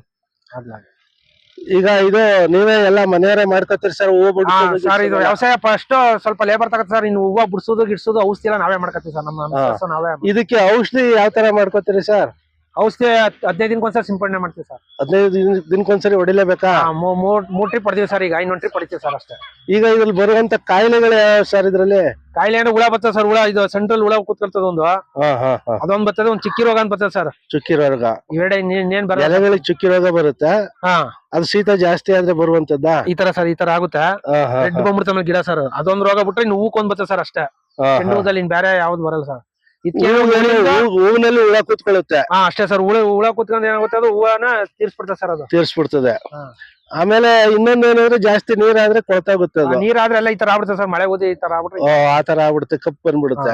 ಈಗ ಇದು ನೀವೇ ಎಲ್ಲ ಮನೆಯವರೇ ಮಾಡ್ಕೋತೀರಿ ಸರ್ ಹೂವು ಬಿಡ್ಸೋದು, ಸರ್ ಇದು ವ್ಯವಸಾಯ ಫಸ್ಟ್ ಸ್ವಲ್ಪ ಲೇಬರ್ ತಗತ್ತೆ ಸರ್ ಇನ್ನು ಹೂವ ಬಿಡ್ಸೋದು ಗಿಡ್ಸೋದು ಔಷಧಿ ಎಲ್ಲ ನಾವೇ ಮಾಡ್ಕೊತೀವಿ ಸರ್ ನಮ್ಮ ನಾವೇ ಇದಕ್ಕೆ ಔಷಧಿ ಯಾವ ತರ ಮಾಡ್ಕೊತೀರಿ ಸರ್ ಔಷಧಿ ಹದಿನೈದು ದಿನಕ್ಕೊಂದ್ಸರಿ ಸಿಂಪಡಣೆ ಮಾಡ್ತೀವಿ ಸರ್. ಹದಿನೈದು ದಿನ ದಿನಕ್ಕೊಂದ್ಸರಿ ಹೊಡಿಲೇಬೇಕಾ? ಆ, ಮೂ- ಮೂರ್ ಮೂರ್ ಟ್ರಿಪ್ ಹೊಡಿತೀವಿ ಸರ್ ಈಗ ಐನೂರು ಟ್ರಿಪ್ ಹೊಡಿತೀವಿ ಸರ್ ಅಷ್ಟೇ. ಈಗ ಇದ್ರಲ್ಲಿ ಬರುವಂತ ಕಾಯಿಲೆಗಳು ಯಾವ್ಯಾವ ಸರ್ ಇದ್ರಲ್ಲಿ? ಕಾಯಿಲೆ ಅಂದ್ರೆ ಹುಳ ಬರ್ತದೆ ಸರ್ ಹುಳ ಇದು ಸೆಂಟ್ರಲ್ ಹುಳ ಕೂತ್ಕೊಳ್ತದ ಒಂದು. ಹಾ ಹಾ ಹಾ. ಅದೊಂದ್ ಬರ್ತದೆ ಒಂದ್ ಚಿಕ್ಕಿ ರೋಗ ಅಂತ ಬರ್ತದೆ ಸರ್. ಚುಕ್ಕಿ ರೋಗ ಇವೆರಡೆ ಇನ್ನೇನ್ ಬರಲ್ಲ. ಎಲೆಗಳಿಗೆ ಚುಕ್ಕಿ ರೋಗ ಬರುತ್ತೆ. ಹಾ. ಅದು ಶೀತ ಜಾಸ್ತಿ ಆದ್ರೆ ಬರುವಂತದ್ದ? ಈ ತರ ಸರ್ ಈ ತರ ಆಗುತ್ತೆ. ರೆಡ್ ಬಂದ್ಬಿಡ್ತಾವೆ ಗಿಡ ಸರ್. ಅದೊಂದ್ ರೋಗ ಬಿಟ್ರೆ ಇನ್ನು ಹೂಕೊಂಡ್ ಬರ್ತದೆ ಸರ್ ಅಷ್ಟೇ. ಚೆಂಡು ಹೂದಲ್ಲಿ ಇನ್ ಬೇರೆ ಯಾವ್ದು ಬರಲ್ಲ ಸರ್. ಹೂವಿನಲ್ಲಿ ಹುಳ ಕೂತ್ಕೊಳ್ಳುತ್ತೆ. ಹಾ ಅಷ್ಟೇ ಸರ್. ಹುಳ ಹುಳ ಕೂತ್ಕೊಂಡ್ ಏನಾಗುತ್ತೆ ಅದು ಹೂವನ ತೀರ್ಸ್ಬಿಡ್ತದೆ ಸರ್ ಅದು. ತೀರ್ಸ್ಬಿಡ್ತದೆ. ಆಮೇಲೆ ಇನ್ನೊಂದ್ ಏನಂದ್ರೆ ಜಾಸ್ತಿ ನೀರಾದ್ರೆ ಕೊಳ್ತಾಗುತ್ತೆ ಆ, ಅದು ನೀರಾದ್ರೆ ಎಲ್ಲ ಈ ತರ ಆಗ್ಬಿಡುತ್ತೆ ಸರ್. ಮಳೆ ಓದಿ ಈ ತರ ಆಗ್ಬಿಟ್ರೆ ಓ, ಆ ತರ ಆಗ್ಬಿಡುತ್ತೆ. ಕಪ್ ಬಂದ್ಬಿಡುತ್ತೆ.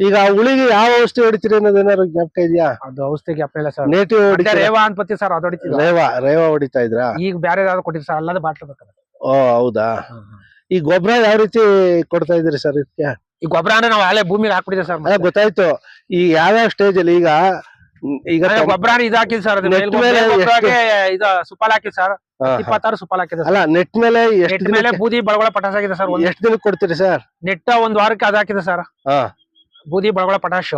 ಈಗ ಆ ಹುಳಿಗೆ ಯಾವ ಔಷಧಿ ಹೊಡಿತೀರಿ ಅನ್ನೋದು ಏನಾದ್ರು ಜ್ಞಾಪಕ ಇದೆಯಾ? ಅದು ಔಷಧಿ ಗ್ಯಾಪ್ ಇಲ್ಲ ಸರ್. ನೇಟಿವ್ ಹೊಡಿತಾ ರೇವಾ ಬತ್ತಿ ಸರ್ ಅದು ಹೊಡಿತೀವಿ. ರೇವಾ ರೇವಾ ಹೊಡಿತಾ ಇದ್ರಾ? ಈಗ ಬೇರೆ ಯಾವ್ದು ಕೊಟ್ಟಿರಿ ಸರ್? ಅಲ್ಲದ ಬಾಟ್ಲ್ ಬೇಕಾದ್ರೆ ಓ ಹೌದಾ? ಈ ಗೊಬ್ಬರ ಯಾವ ರೀತಿ ಕೊಡ್ತಾ ಇದೀರಿ ಸರ್ ಇದಕ್ಕೆ? ಈ ಗೊಬ್ಬರ ಅಂದ್ರೆ ನಾವು ಹಳೆ ಭೂಮಿಗೆ ಹಾಕ್ಬಿಟ್ಟಿದೆ ಸರ್ ಅದೇ ಗೊತ್ತಾಯ್ತು. ಈ ಯಾವ್ಯಾವ ಸ್ಟೇಜ್ ಅಲ್ಲಿ ಈಗ ಈಗ ಗೊಬ್ಬರ ಇದು ಹಾಕಿದ್ ಸರ್ ಇದು ಸುಪಾಲ್ ಹಾಕಿದ್ ಸರ್. ಇಪ್ಪತ್ತಾರು ಸುಪಾಲ್ ಹಾಕಿದೆ ಅಲ್ಲ ನೆಟ್ ಮೇಲೆ ನೆಟ್ ಮೇಲೆ ಬೂದಿ ಬಳಗೊಳ ಪಟಾಸ್ ಆಗಿದೆ ಸರ್ ಎಷ್ಟು ದಿನಕ್ಕೆ ಕೊಡ್ತೀರಿ ಸರ್? ನೆಟ್ ಒಂದ್ ವಾರಕ್ಕೆ ಅದಾಕಿದೆ ಸರ್. ಹಾ. ಬೂದಿ ಬಳಗೊಳ ಪಟಾಶ್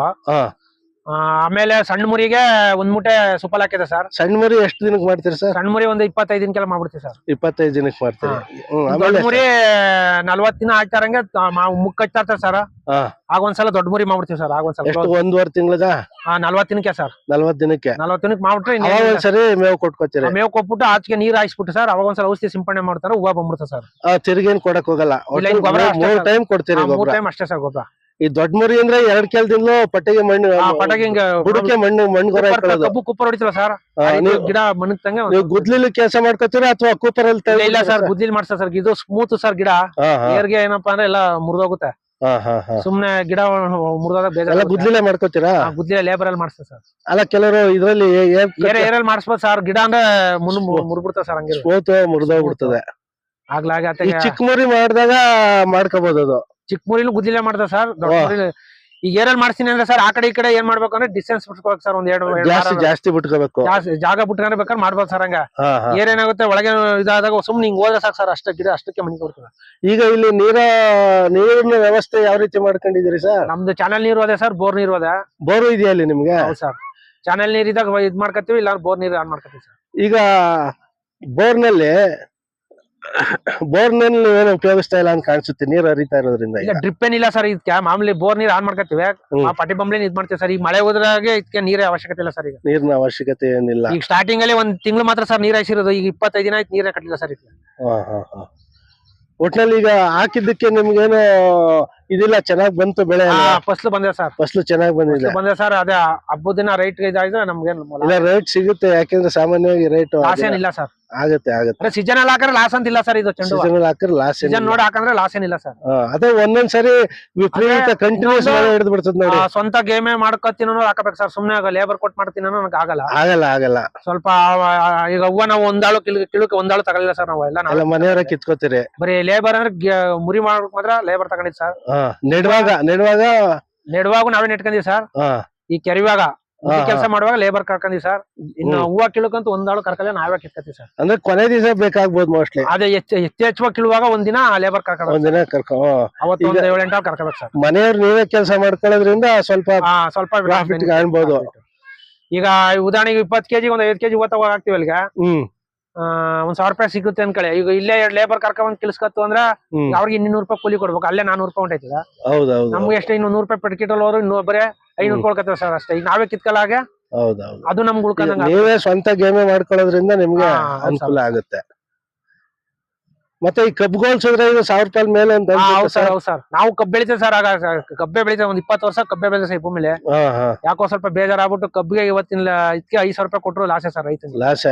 ಆಮೇಲೆ ಸಣ್ಣ ಮುರಿಗೆ ಒಂದ್ ಮೂಟೆ ಸುಪಲ್ ಹಾಕಿದೆ ಸರ್. ಸಣ್ಣ ಮುರಿ ಎಷ್ಟು ದಿನಕ್ಕೆ ಮಾಡ್ತೀರಿ ಸರ್? ಸಣ್ಣ ಮುರಿ ಒಂದ್ ಇಪ್ಪತ್ತೈದು ದಿನಕ್ಕೆಲ್ಲ ಮಾಡ್ಬಿಡ್ತೀವಿ ಸರ್. ಇಪ್ಪತ್ತೈದು ದಿನಕ್ಕೆ ಮಾಡ್ತೀರಿ. ಹ್ಮ್ ದೊಡ್ಡ ಆಮೇಲೆ ಮುರಿ ನಲ್ವತ್ ದಿನ ಆಗ್ತಾರಂಗೆ ಮುಕ್ ಹಚ್ತಾ ಇರ್ತಾರೆ ಸರ್. ಹಾ. ಆಗ ಒಂದ್ಸಲ ದೊಡ್ಡ ಮುರಿ ಮಾಡ್ಬಿಡ್ತೀವಿ ಸರ್. ಎಷ್ಟು ಒಂದೂವರೆ ತಿಂಗಳದ? ನಲ್ವತ್ ದಿನಕ್ಕೆ ಸರ್. ನಲ್ವತ್ ದಿನಕ್ಕೆ. ನಲ್ವತ್ ದಿನಕ್ಕೆ ಮಾಡ್ಬಿಟ್ರೆ ಅವಾಗ ಇನ್ನೇನಿಲ್ಲ. ಒಂದ್ಸರಿ ಮೇವು ಕೊಟ್ಕೋತೀರಿ. sir. ಮೇವು ಕೊಟ್ಬಿಟ್ಟು ಆಚೆಗೆ ನೀರ್ ಹಾಯಿಸ್ಬಿಟ್ಟು ಸರ್ ಅವಾಗ ಒಂದ್ಸಲ ಔಷಧಿ ಸಿಂಪಡಣೆ ಮಾಡ್ತಾರೆ ಹೂವ ಬಂದ್ಬಿಡ್ತಾರೆ ಸರ್. ತಿರ್ಗೇನ್ ಕೊಡಕ್ ಹೋಗಲ್ಲ ಇಲ್ಲ, ಇನ್ ಗೊಬ್ರ ಅಷ್ಟೇ ಮೂರ್ ಮೂರ್ ಟೈಮ್ ಕೊಡ್ತೀರಿ ಮೂರ್ ಗೊಬ್ಬರ. ಟೈಮ್ ಅಷ್ಟೇ ಸರ್ ಗೊಬ್ಬರ. ಈ ದೊಡ್ಡ ಮರಿ ಅಂದ್ರೆ ಎರಡ್ ಕೆಲ್ದಿಂದಲೂ ಪಟ್ಟಿಗೆ ಮಣ್ಣು ಪಟಾಕಿ ಹಿಂಗ ಬುಡಕ್ಕೆ ಮಣ್ಣು ಮಣ್ಣು ಗೊರ ಕಬ್ಬು ಕುಪ್ಪರ್ ಹೊಡಿತಿಲ್ಲ ಸರ್? ಆ, ನೀವು ಗಿಡ ಮಣ್ಣಂಗೆ ನೀವು ಗುದ್ಲಿಲಿ ಕೆಲಸ ಮಾಡ್ಕೋತೀರ ಅಥವಾ ಕೂಪರ್ ಅಲ್ಲಿ ಇಲ್ಲ ಸರ್ ಗುದ್ದಿಲ್ ಮಾಡ್ಸ ಸರ್ ಇದು ಸ್ಮೂತ್ ಸರ್ ಗಿಡ. ಹಾ ಹಾ. ಏರ್ಗೆ ಏನಪ್ಪಾ ಅಂದ್ರೆ ಎಲ್ಲ ಮುರಿದೋಗುತ್ತೆ. ಹಾ ಹಾ ಹಾ. ಸುಮ್ನೆ ಗಿಡ ಮುರಿದಾಗ ಎಲ್ಲ ಬೇಜಾರ ಗುದ್ಲಿಲೆ ಮಾಡ್ಕೋತೀರಾ? ಗುದ್ದಿಲ ಲೇಬರ್ ಅಲ್ಲಿ ಮಾಡ್ಸ ಸರ್. ಅಲ್ಲ ಕೆಲವರು ಇದ್ರಲ್ಲಿ ಏರ್ ಏರಲ್ಲಿ ಮಾಡಿಸ್ಬೋದು ಸರ್ ಗಿಡ ಅಂದ್ರೆ ಮುನ್ ಮುರ್ಬಿಡ್ತಾರೆ ಸರ್ ಹಂಗೆ. ಸ್ಮೂತ್ ಮುರಿದೋಗ್ಬಿಡ್ತದೆ. ಆಗ್ಲಾಗ ಈ ಚಿಕ್ಕ ಮರಿ ಮಾಡಿದಾಗ ಮಾಡ್ಕೋಬಹುದು ಅದು. ಚಿಕ್ಕ ಮುರಿಲು ಗುದ್ದಿಲೆ ಮಾಡ್ದ ಸರ್ ದೊಡ್ಡ ಈಗ ಏರಲ್ ಮಾಡ್ತೀನಿ ಅಂದ್ರೆ ಸರ್ ಆ ಕಡೆ ಈ ಕಡೆ ಏನ್ ಮಾಡ್ಬೇಕು ಅಂದ್ರೆ ಡಿಸ್ಟೆನ್ಸ್ ಬಿಟ್ಕೋಬೇಕು ಸರ್ ಒಂದ್ ಎರಡು ಜಾಸ್ತಿ ಜಾಸ್ತಿ ಬಿಟ್ಕೋಬೇಕು. ಜಾಗ ಬಿಟ್ಕೊಂಡ್ರೆ ಬೇಕಾದ್ರೆ ಮಾಡ್ಬೋದು ಸರ್ ಹಂಗ. ಏನೇನಾಗುತ್ತೆ ಒಳಗೆ ಇದಾದಾಗ ಸುಮ್ನೆ ಹಿಂಗ್ ಹೋದ್ರೆ ಸಾಕು ಸರ್ ಅಷ್ಟೇ ಗಿಡ ಅಷ್ಟಕ್ಕೆ ಮನಿ ಕೊಡ್ತದೆ ಈಗ ಇಲ್ಲಿ ನೀರ ನೀರಿನ ವ್ಯವಸ್ಥೆ ಯಾವ ರೀತಿ ಮಾಡ್ಕೊಂಡಿದ್ದೀರಿ ಸರ್ ನಮ್ದು ಚಾನಲ್ ನೀರು ಅದೇ ಸರ್ ಬೋರ್ ನೀರು ಅದೇ. ಬೋರ್ ಇದೆಯಾ ಅಲ್ಲಿ ನಿಮ್ಗೆ? ಸರ್ ಚಾನಲ್ ನೀರ್ ಇದಾಗ ಇದ್ ಮಾಡ್ಕತ್ತೀವಿ ಇಲ್ಲ ಬೋರ್ ನೀರು ಆನ್ ಮಾಡ್ಕೊತೀವಿ ಸರ್ ಈಗ ಬೋರ್ನಲ್ಲಿ ಬೋರ್ನಲ್ಲಿ ಏನು ಉಪಯೋಗಿಸ್ತಾ ಇಲ್ಲ ಅಂತ ಕಾಣಿಸುತ್ತೆ ನೀರು ಹರಿತಾ ಇರೋದ್ರಿಂದ ಈಗ. ಡ್ರಿಪ್ ಏನಿಲ್ಲ ಸರ್ ಇದಕ್ಕೆ ಮಾಮೂಲಿ ಬೋರ್ ನೀರ್ ಆನ್ ಮಾಡ್ಕೊತೀವಿ ಆ ಪಟ್ಟಿ ಬಂಬ್ಲಿ ಇದ್ ಮಾಡ್ತೀವಿ ಸರ್ ಈಗ ಮಳೆ ಹೋದ್ರಾಗೆ ಇದಕ್ಕೆ ನೀರ ಅವಶ್ಯಕತೆ ಇಲ್ಲ ಸರ್ ಈಗ. ನೀರಿನ ಅವಶ್ಯಕತೆ ಏನಿಲ್ಲ. ಈಗ ಸ್ಟಾರ್ಟಿಂಗ್ ಅಲ್ಲಿ ಒಂದ್ ತಿಂಗಳು ಮಾತ್ರ ಸರ್ ನೀರ್ ಹಾಯಿಸಿರೋದು ಈಗ ಇಪ್ಪತ್ತೈದು ದಿನ ಆಯ್ತು ನೀರೇ ಕಟ್ಟಿಲ್ಲ ಸರ್ ಈಗ. ಒಟ್ನಲ್ಲಿ ಈಗ ಹಾಕಿದ್ದಕ್ಕೆ ನಿಮ್ಗೇನು ಇದಿಲ್ಲ ಚೆನ್ನಾಗಿ ಬಂತು ಬೆಳೆ ಫಸ್ಲು ಬಂದೆ ಸರ್. ಫಸ್ಲು ಚೆನ್ನಾಗಿ ಬಂದಿಲ್ಲ ಬಂದೆ ಸರ್ ಅದೇ ಹಬ್ಬದ ದಿನ ರೈಟ್ ಇದಾಗಿದ್ರೆ ನಮ್ಗೆ ಇಲ್ಲ ರೇಟ್ ಸಿಗುತ್ತೆ ಯಾಕೆಂದ್ರೆ ಸಾಮಾನ್ಯವಾಗಿ ರೇಟ್ ಲಾಸ್ ಏನಿಲ್ಲ ಸರ್. ಆಗುತ್ತೆ ಆಗುತ್ತೆ. ಸೀಸನ್ ಅಲ್ಲಿ ಹಾಕಿದ್ರೆ ಲಾಸ್ ಅಂತಿಲ್ಲ ಸರ್ ಇದು ಚೆಂಡು ಸೀಸನ್ ಹಾಕಿದ್ರೆ ಲಾಸ್ ಸೀಸನ್ ನೋಡಿ ಹಾಕಂದ್ರೆ ಲಾಸ್ ಏನಿಲ್ಲ ಸರ್. ಅದೇ ಒಂದೊಂದ್ ಸರಿ ವಿಪರೀತ ಕಂಟಿನ್ಯೂಸ್ ಹಿಡಿದು ಬಿಡ್ತದೆ ನೋಡಿ. ಸ್ವಂತ ಗೇಮೇ ಮಾಡ್ಕೊತೀನಿ ಹಾಕಬೇಕು ಸರ್ ಸುಮ್ನೆ ಲೇಬರ್ ಕೊಟ್ಟು ಮಾಡ್ತೀನಿ ನನಗೆ ಆಗಲ್ಲ. ಆಗಲ್ಲ ಆಗಲ್ಲ. ಸ್ವಲ್ಪ ಈಗ ಹೂವ ನಾವು ಒಂದಾಳು ಕಿಲ್ ಕಿಳುಕ ಒಂದಾಳು ತಗೊಳ್ಳಿಲ್ಲ ಸರ್ ನಾವು ಎಲ್ಲ ಮನೆಯವರ ಕಿತ್ಕೋತೀರಿ. ಬರೀ ಲೇಬರ್ ಅಂದ್ರೆ ಮುರಿ ಮಾಡ್ಬೇಕು ಮಾತ್ರ ಲೇಬರ್ ತಗೊಂಡಿದ್ ಸರ್. ನೆಡುವಾಗ ನೆಡುವಾಗ ನೆಡುವಾಗ ನಾವೇ ನೆಟ್ಕೊಂಡಿವಿ ಸರ್. ಈ ಕೆರಿವಾಗ ಕೆಲಸ ಮಾಡುವಾಗ ಲೇಬರ್ ಕರ್ಕೊಂಡಿವಿ ಸರ್. ಇನ್ನು. ಹೂವ ಕೀಳಕಂತ ಒಂದಾಳು ಕರ್ಕಲ್ಲ ನಾವೇ ಕಿತ್ಕತ್ತೀವಿ ಸರ್. ಅಂದ್ರೆ ಕೊನೆ ದಿವಸ ಬೇಕಾಗ್ಬೋದು ಮೋಸ್ಟ್ಲಿ ಅದೇ ಹೆಚ್ಚು ಹೆಚ್ಚು ಕೀಳುವಾಗ ಒಂದಿನ ಲೇಬರ್ ಕರ್ಕೊಂಡು ಒಂದಿನ ಕರ್ಕೊ. ಅವತ್ತು ಈಗ- ಒಂದ್ ಏಳು ಎಂಟು ಕರ್ಕೋಬೇಕು ಸರ್. ಮನೆಯವ್ರು ನೀವೇ ಕೆಲಸ ಮಾಡ್ಕೊಳ್ಳೋದ್ರಿಂದ ಸ್ವಲ್ಪ ಸ್ವಲ್ಪ ಕಾಣ್ಬೋದು. ಈಗ ಉದಾಹರಣೆಗೆ ಇಪ್ಪತ್ತು ಕೆಜಿ ಒಂದ್ ಐದು ಕೆಜಿ ಓದ್ತಾ ಹಾಕ್ತಿವಿ ಅಲ್ಲಿಗೆ ಹ್ಮ್. ಒಂದ್ ಸಾವಿರ ರೂಪಾಯಿ ಸಿಗುತ್ತೆ ಅನ್ಕೊಳ್ಳಿ ಈಗ ಇಲ್ಲೇ ಎರಡ್ ಲೇಬರ್ ಕರ್ಕೊಂಡ್ ಕಿಲ್ಸ್ಕತ್ತು ಅಂದ್ರ ಅವ್ರಿಗೆ ಇನ್ನೂರು ರೂಪಾಯಿ ಕೂಲಿ ಕೊಡ್ಬೇಕು. ಅಲ್ಲೇ ನಾನೂರು ರೂಪಾಯಿ ಹೊಂಟೈತದ ಹೌದೌದು ನಮ್ಗೆ ಎಷ್ಟು ಇನ್ನೂರು ನೂರು ರೂಪಾಯಿ ಪೆಟ್ಕಿಟಲ್ ಹೋದ್ರು ಇನ್ನೂ ಬರೇ ಐನೂರು. ಕೊಡ್ಕತ್ತೇವೆ ಸರ್ ಅಷ್ಟೇ. ಈಗ ನಾವೇ ಕಿತ್ಕಲಾಗೆ ಅದು ನಮ್ಗೆ ಉಳ್ಕೊಂಡಂಗ ನೀವೇ ಸ್ವಂತ ಗೇಮೆ ಮಾಡ್ಕೊಳ್ಳೋದ್ರಿಂದ ನಿಮ್ಗೆ ಹೌದು ಅನುಕೂಲ ಆಗುತ್ತೆ. ಮತ್ತೆ ಈ ಕಬ್ಬು ಗೋಲ್ಸಿದ್ರೆ ಇದು ಸಾವಿರ ರೂಪಾಯಿ ಮೇಲೆ ಅಂತ ಹಾ, ಹೌದ್ ಸರ್ ಸರ್. ಹೌದ್ ಸರ್. ನಾವು ಕಬ್ಬು ಬೆಳಿತೇವೆ ಸರ್ ಆಗ ಕಬ್ಬೆ ಬೆಳಿತೇವೆ ಒಂದ್ ಇಪ್ಪತ್ತು ವರ್ಷ ಕಬ್ಬೆ ಬೆಳೆದ ಈ ಭೂಮಿಲಿ. ಹಾ ಹಾ. ಯಾಕೋ ಸ್ವಲ್ಪ ಬೇಜಾರಾಗ್ಬಿಟ್ಟು ಕಬ್ಬಿಗೆ ಇವತ್ತಿನ ಇದಕ್ಕೆ ಐದ್ ಸಾವಿರ ರೂಪಾಯಿ ಕೊಟ್ಟರು ಲಾಸೆ ಸರ್ ರೈತ ಲಾಸ್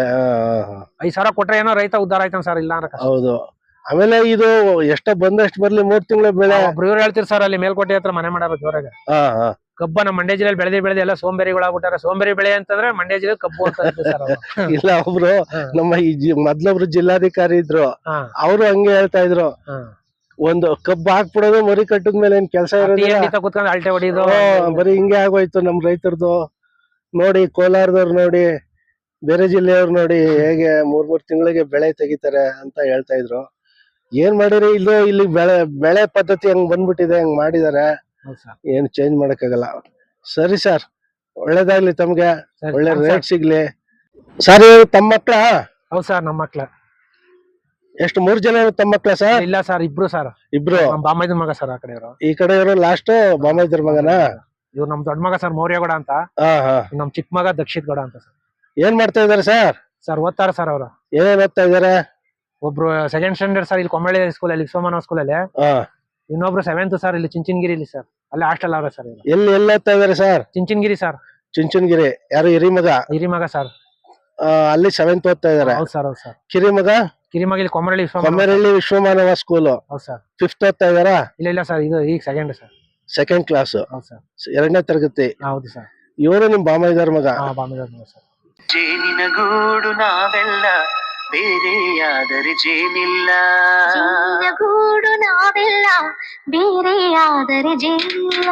ಐದ್ ಸಾವಿರ ಕೊಟ್ರೆ ಏನೋ ರೈತ ಉದ್ದಾರ ಆಯ್ತಾನ ಸರ್ ಇಲ್ಲ ಅನ್ನಕ ಹೌದು. ಆಮೇಲೆ ಇದು ಎಷ್ಟ ಬಂದಷ್ಟು ಬರ್ಲಿ ಮೂರ್ ತಿಂಗಳ ಬೆಳೆ. ಒಬ್ರು ಇವ್ರು ಹೇಳ್ತಿರ್ ಸರ್ ಅಲ್ಲಿ ಮೇಲ್ಕೋಟೆ ಹತ್ರ ಮನೆ ಹಾ ಜೋರಾಗ ಹಾ ಹಾ ಕಬ್ಬ ನಮ್ಮ ಮಂಡ್ಯ ಜಿಲ್ಲೆಯಲ್ಲಿ ಬೆಳೆದಿ ಬೆಳೆದಿ ಎಲ್ಲ ಸೋಂಬೇರಿಗಳಾಗ್ಬಿಟ್ಟಾರ. ಸೋಂಬೇರಿ ಬೆಳೆ ಅಂತಂದ್ರೆ ಮಂಡ್ಯ ಜಿಲ್ಲೆ ಕಬ್ಬು ಅಂತ ಇಲ್ಲ ಒಬ್ರು ನಮ್ಮ ಈ ಮೊದ್ಲೊಬ್ರು ಜಿಲ್ಲಾಧಿಕಾರಿ ಇದ್ರು. ಅವರು ಹಂಗೆ ಹೇಳ್ತಾ ಇದ್ರು. ಒಂದು ಕಬ್ಬು ಹಾಕ್ಬಿಡೋದು ಮರಿ ಕಟ್ಟದ್ಮೇಲೆ ಏನ್ ಕೆಲಸ ಇರೋದಿಲ್ಲ. ಕುತ್ಕೊಂಡು ಅಲ್ಟೆ ಹೊಡಿಯೋದು. ಹ್ಮ್, ಬರೀ ಹಿಂಗೆ ಆಗೋಯ್ತು ನಮ್ ರೈತರದು. ನೋಡಿ ಕೋಲಾರದವ್ರು ನೋಡಿ ಬೇರೆ ಜಿಲ್ಲೆಯವ್ರು ನೋಡಿ ಹೇಗೆ ಮೂರ್ ಮೂರ್ ತಿಂಗಳಿಗೆ ಬೆಳೆ ತೆಗಿತಾರೆ ಅಂತ ಹೇಳ್ತಾ ಇದ್ರು. ಏನ್ ಮಾಡಿರಿ? ಇಲ್ಲೋ ಇಲ್ಲಿ ಬೆಳೆ ಬೆಳೆ ಪದ್ಧತಿ ಹಂಗ್ ಬಂದ್ಬಿಟ್ಟಿದೆ ಹಂಗ್ ಮಾಡಿದಾರೆ. ಏನು ಚೇಂಜ್ ಮಾಡಕ್ಕಾಗಲ್ಲ. ಸರಿ ಸರ್ ಒಳ್ಳೇದಾಗ್ಲಿ ತಮ್ಗೆ. ಒಳ್ಳೆ ರೇಟ್. ಸಿಗ್ಲಿ. ಸರ್ ತಮ್ಮ ಮಕ್ಳ? ಹೌದ್ ಸರ್ ನಮ್ಮ ಮಕ್ಳ. ಎಷ್ಟು ಮೂರ್ ಜನ ತಮ್ಮ ಮಕ್ಳ ಸರ್ ಇಲ್ಲ ಸರ್ ಇಬ್ರು ಸರ್ ಇಬ್ರು? ನಮ್ ಮಗ ಸರ್ ಆ ಕಡೆ ಇವರು. ಈ ಕಡೆ ಇವರು ಲಾಸ್ಟ್ ಬಾಮೈದ್ರ ಮಗನ? ಇವ್ರು ನಮ್ ದೊಡ್ಡ ಮಗ ಸರ್ ಮೌರ್ಯಗೌಡ ಅಂತ. ಹಾ ಹಾ. ಇವ್ರ್ ನಮ್ ಚಿಕ್ಕ ಮಗ ದಕ್ಷಿತ್ ಗೌಡ ಅಂತ ಸರ್ ಏನ್ ಮಾಡ್ತಾ ಇದಾರೆ ಸರ್ ಸರ್ ಓದ್ತಾರ ಸರ್ ಅವರು. ಏನೇನ್ ಓದ್ತಾ ಇದಾರೆ ಒಬ್ರು ಸೆಕೆಂಡ್ ಸ್ಟ್ಯಾಂಡರ್ಡ್ ಸರ್ ಇಲ್ಲಿ ಕೊಮ್ಮಳ್ಳಿ ಸ್ಕೂಲಲ್ಲಿ ವಿಶ್ವಮಾನವ ಸ್ಕೂಲಲ್ಲಿ ಹಾ. ಇನ್ನೊಬ್ರು ಸೆವೆಂತ್ ಸರ್ ಇಲ್ಲಿ ಚಿಂಚಿನಗಿರಿಲಿ ಸರ್ ಅಲ್ಲಿ ಹಾಸ್ಟೆಲ್ ಅವ್ರೆ ಸರ್ ಇವ್ರು. ಎಲ್ಲಿ ಎಲ್ಲಿ ಓದ್ತಾ ಇದಾರೆ ಸರ್ ಚಿಂಚನಗಿರಿ ಸರ್ ಚುಂಚನಗಿರಿ. ಯಾರು ಹಿರಿಮಗ? ಹಿರಿಮಗ ಹಿರಿ ಮಗ ಸರ್ ಆ, ಅಲ್ಲಿ ಸೆವೆಂತ್ ಓದ್ತಾ ಇದಾರೆ. ಹೌದ್ ಸರ್ ಹೌದ್ ಸರ್ ಕಿರಿ ಮಗ ಕಿರಿ ಮಗ ಇಲ್ಲಿ ಕೊಮರಳ್ಳಿ ವಿಶ್ವಮಾನವ ಕೊಮ್ಮೆರಳ್ಳಿ ವಿಶ್ವಮಾನವ ಸ್ಕೂಲ್ ಹೌದ್ ಸರ್ ಫಿಫ್ತ್ ಓದ್ತಾ ಇದಾರ? ಇಲ್ಲ ಇಲ್ಲ ಸರ್ ಇದು ಈಗ ಸೆಕೆಂಡ್ ಸರ್ ಸೆಕೆಂಡ್ ಕ್ಲಾಸ್ ಹೌದ್ ಸರ್ ಎರಡನೇ ತರಗತಿ. ಹೌದು ಸರ್ ಇವರು ನಿಮ್ ಬಾಮೈದಾರ್ ಮಗ? ಹಾ ಮಗ ಸರ್ ಜೇನಿನ ಗೂಡು ನಾವೆಲ್ಲ ಬೇರೆಯಾದರೆ ಜೇನಿಲ್ಲ. ಗೂಡು ನಾವೆಲ್ಲ ಬೇರೆಯಾದರೆ ಜೇನಿಲ್ಲ.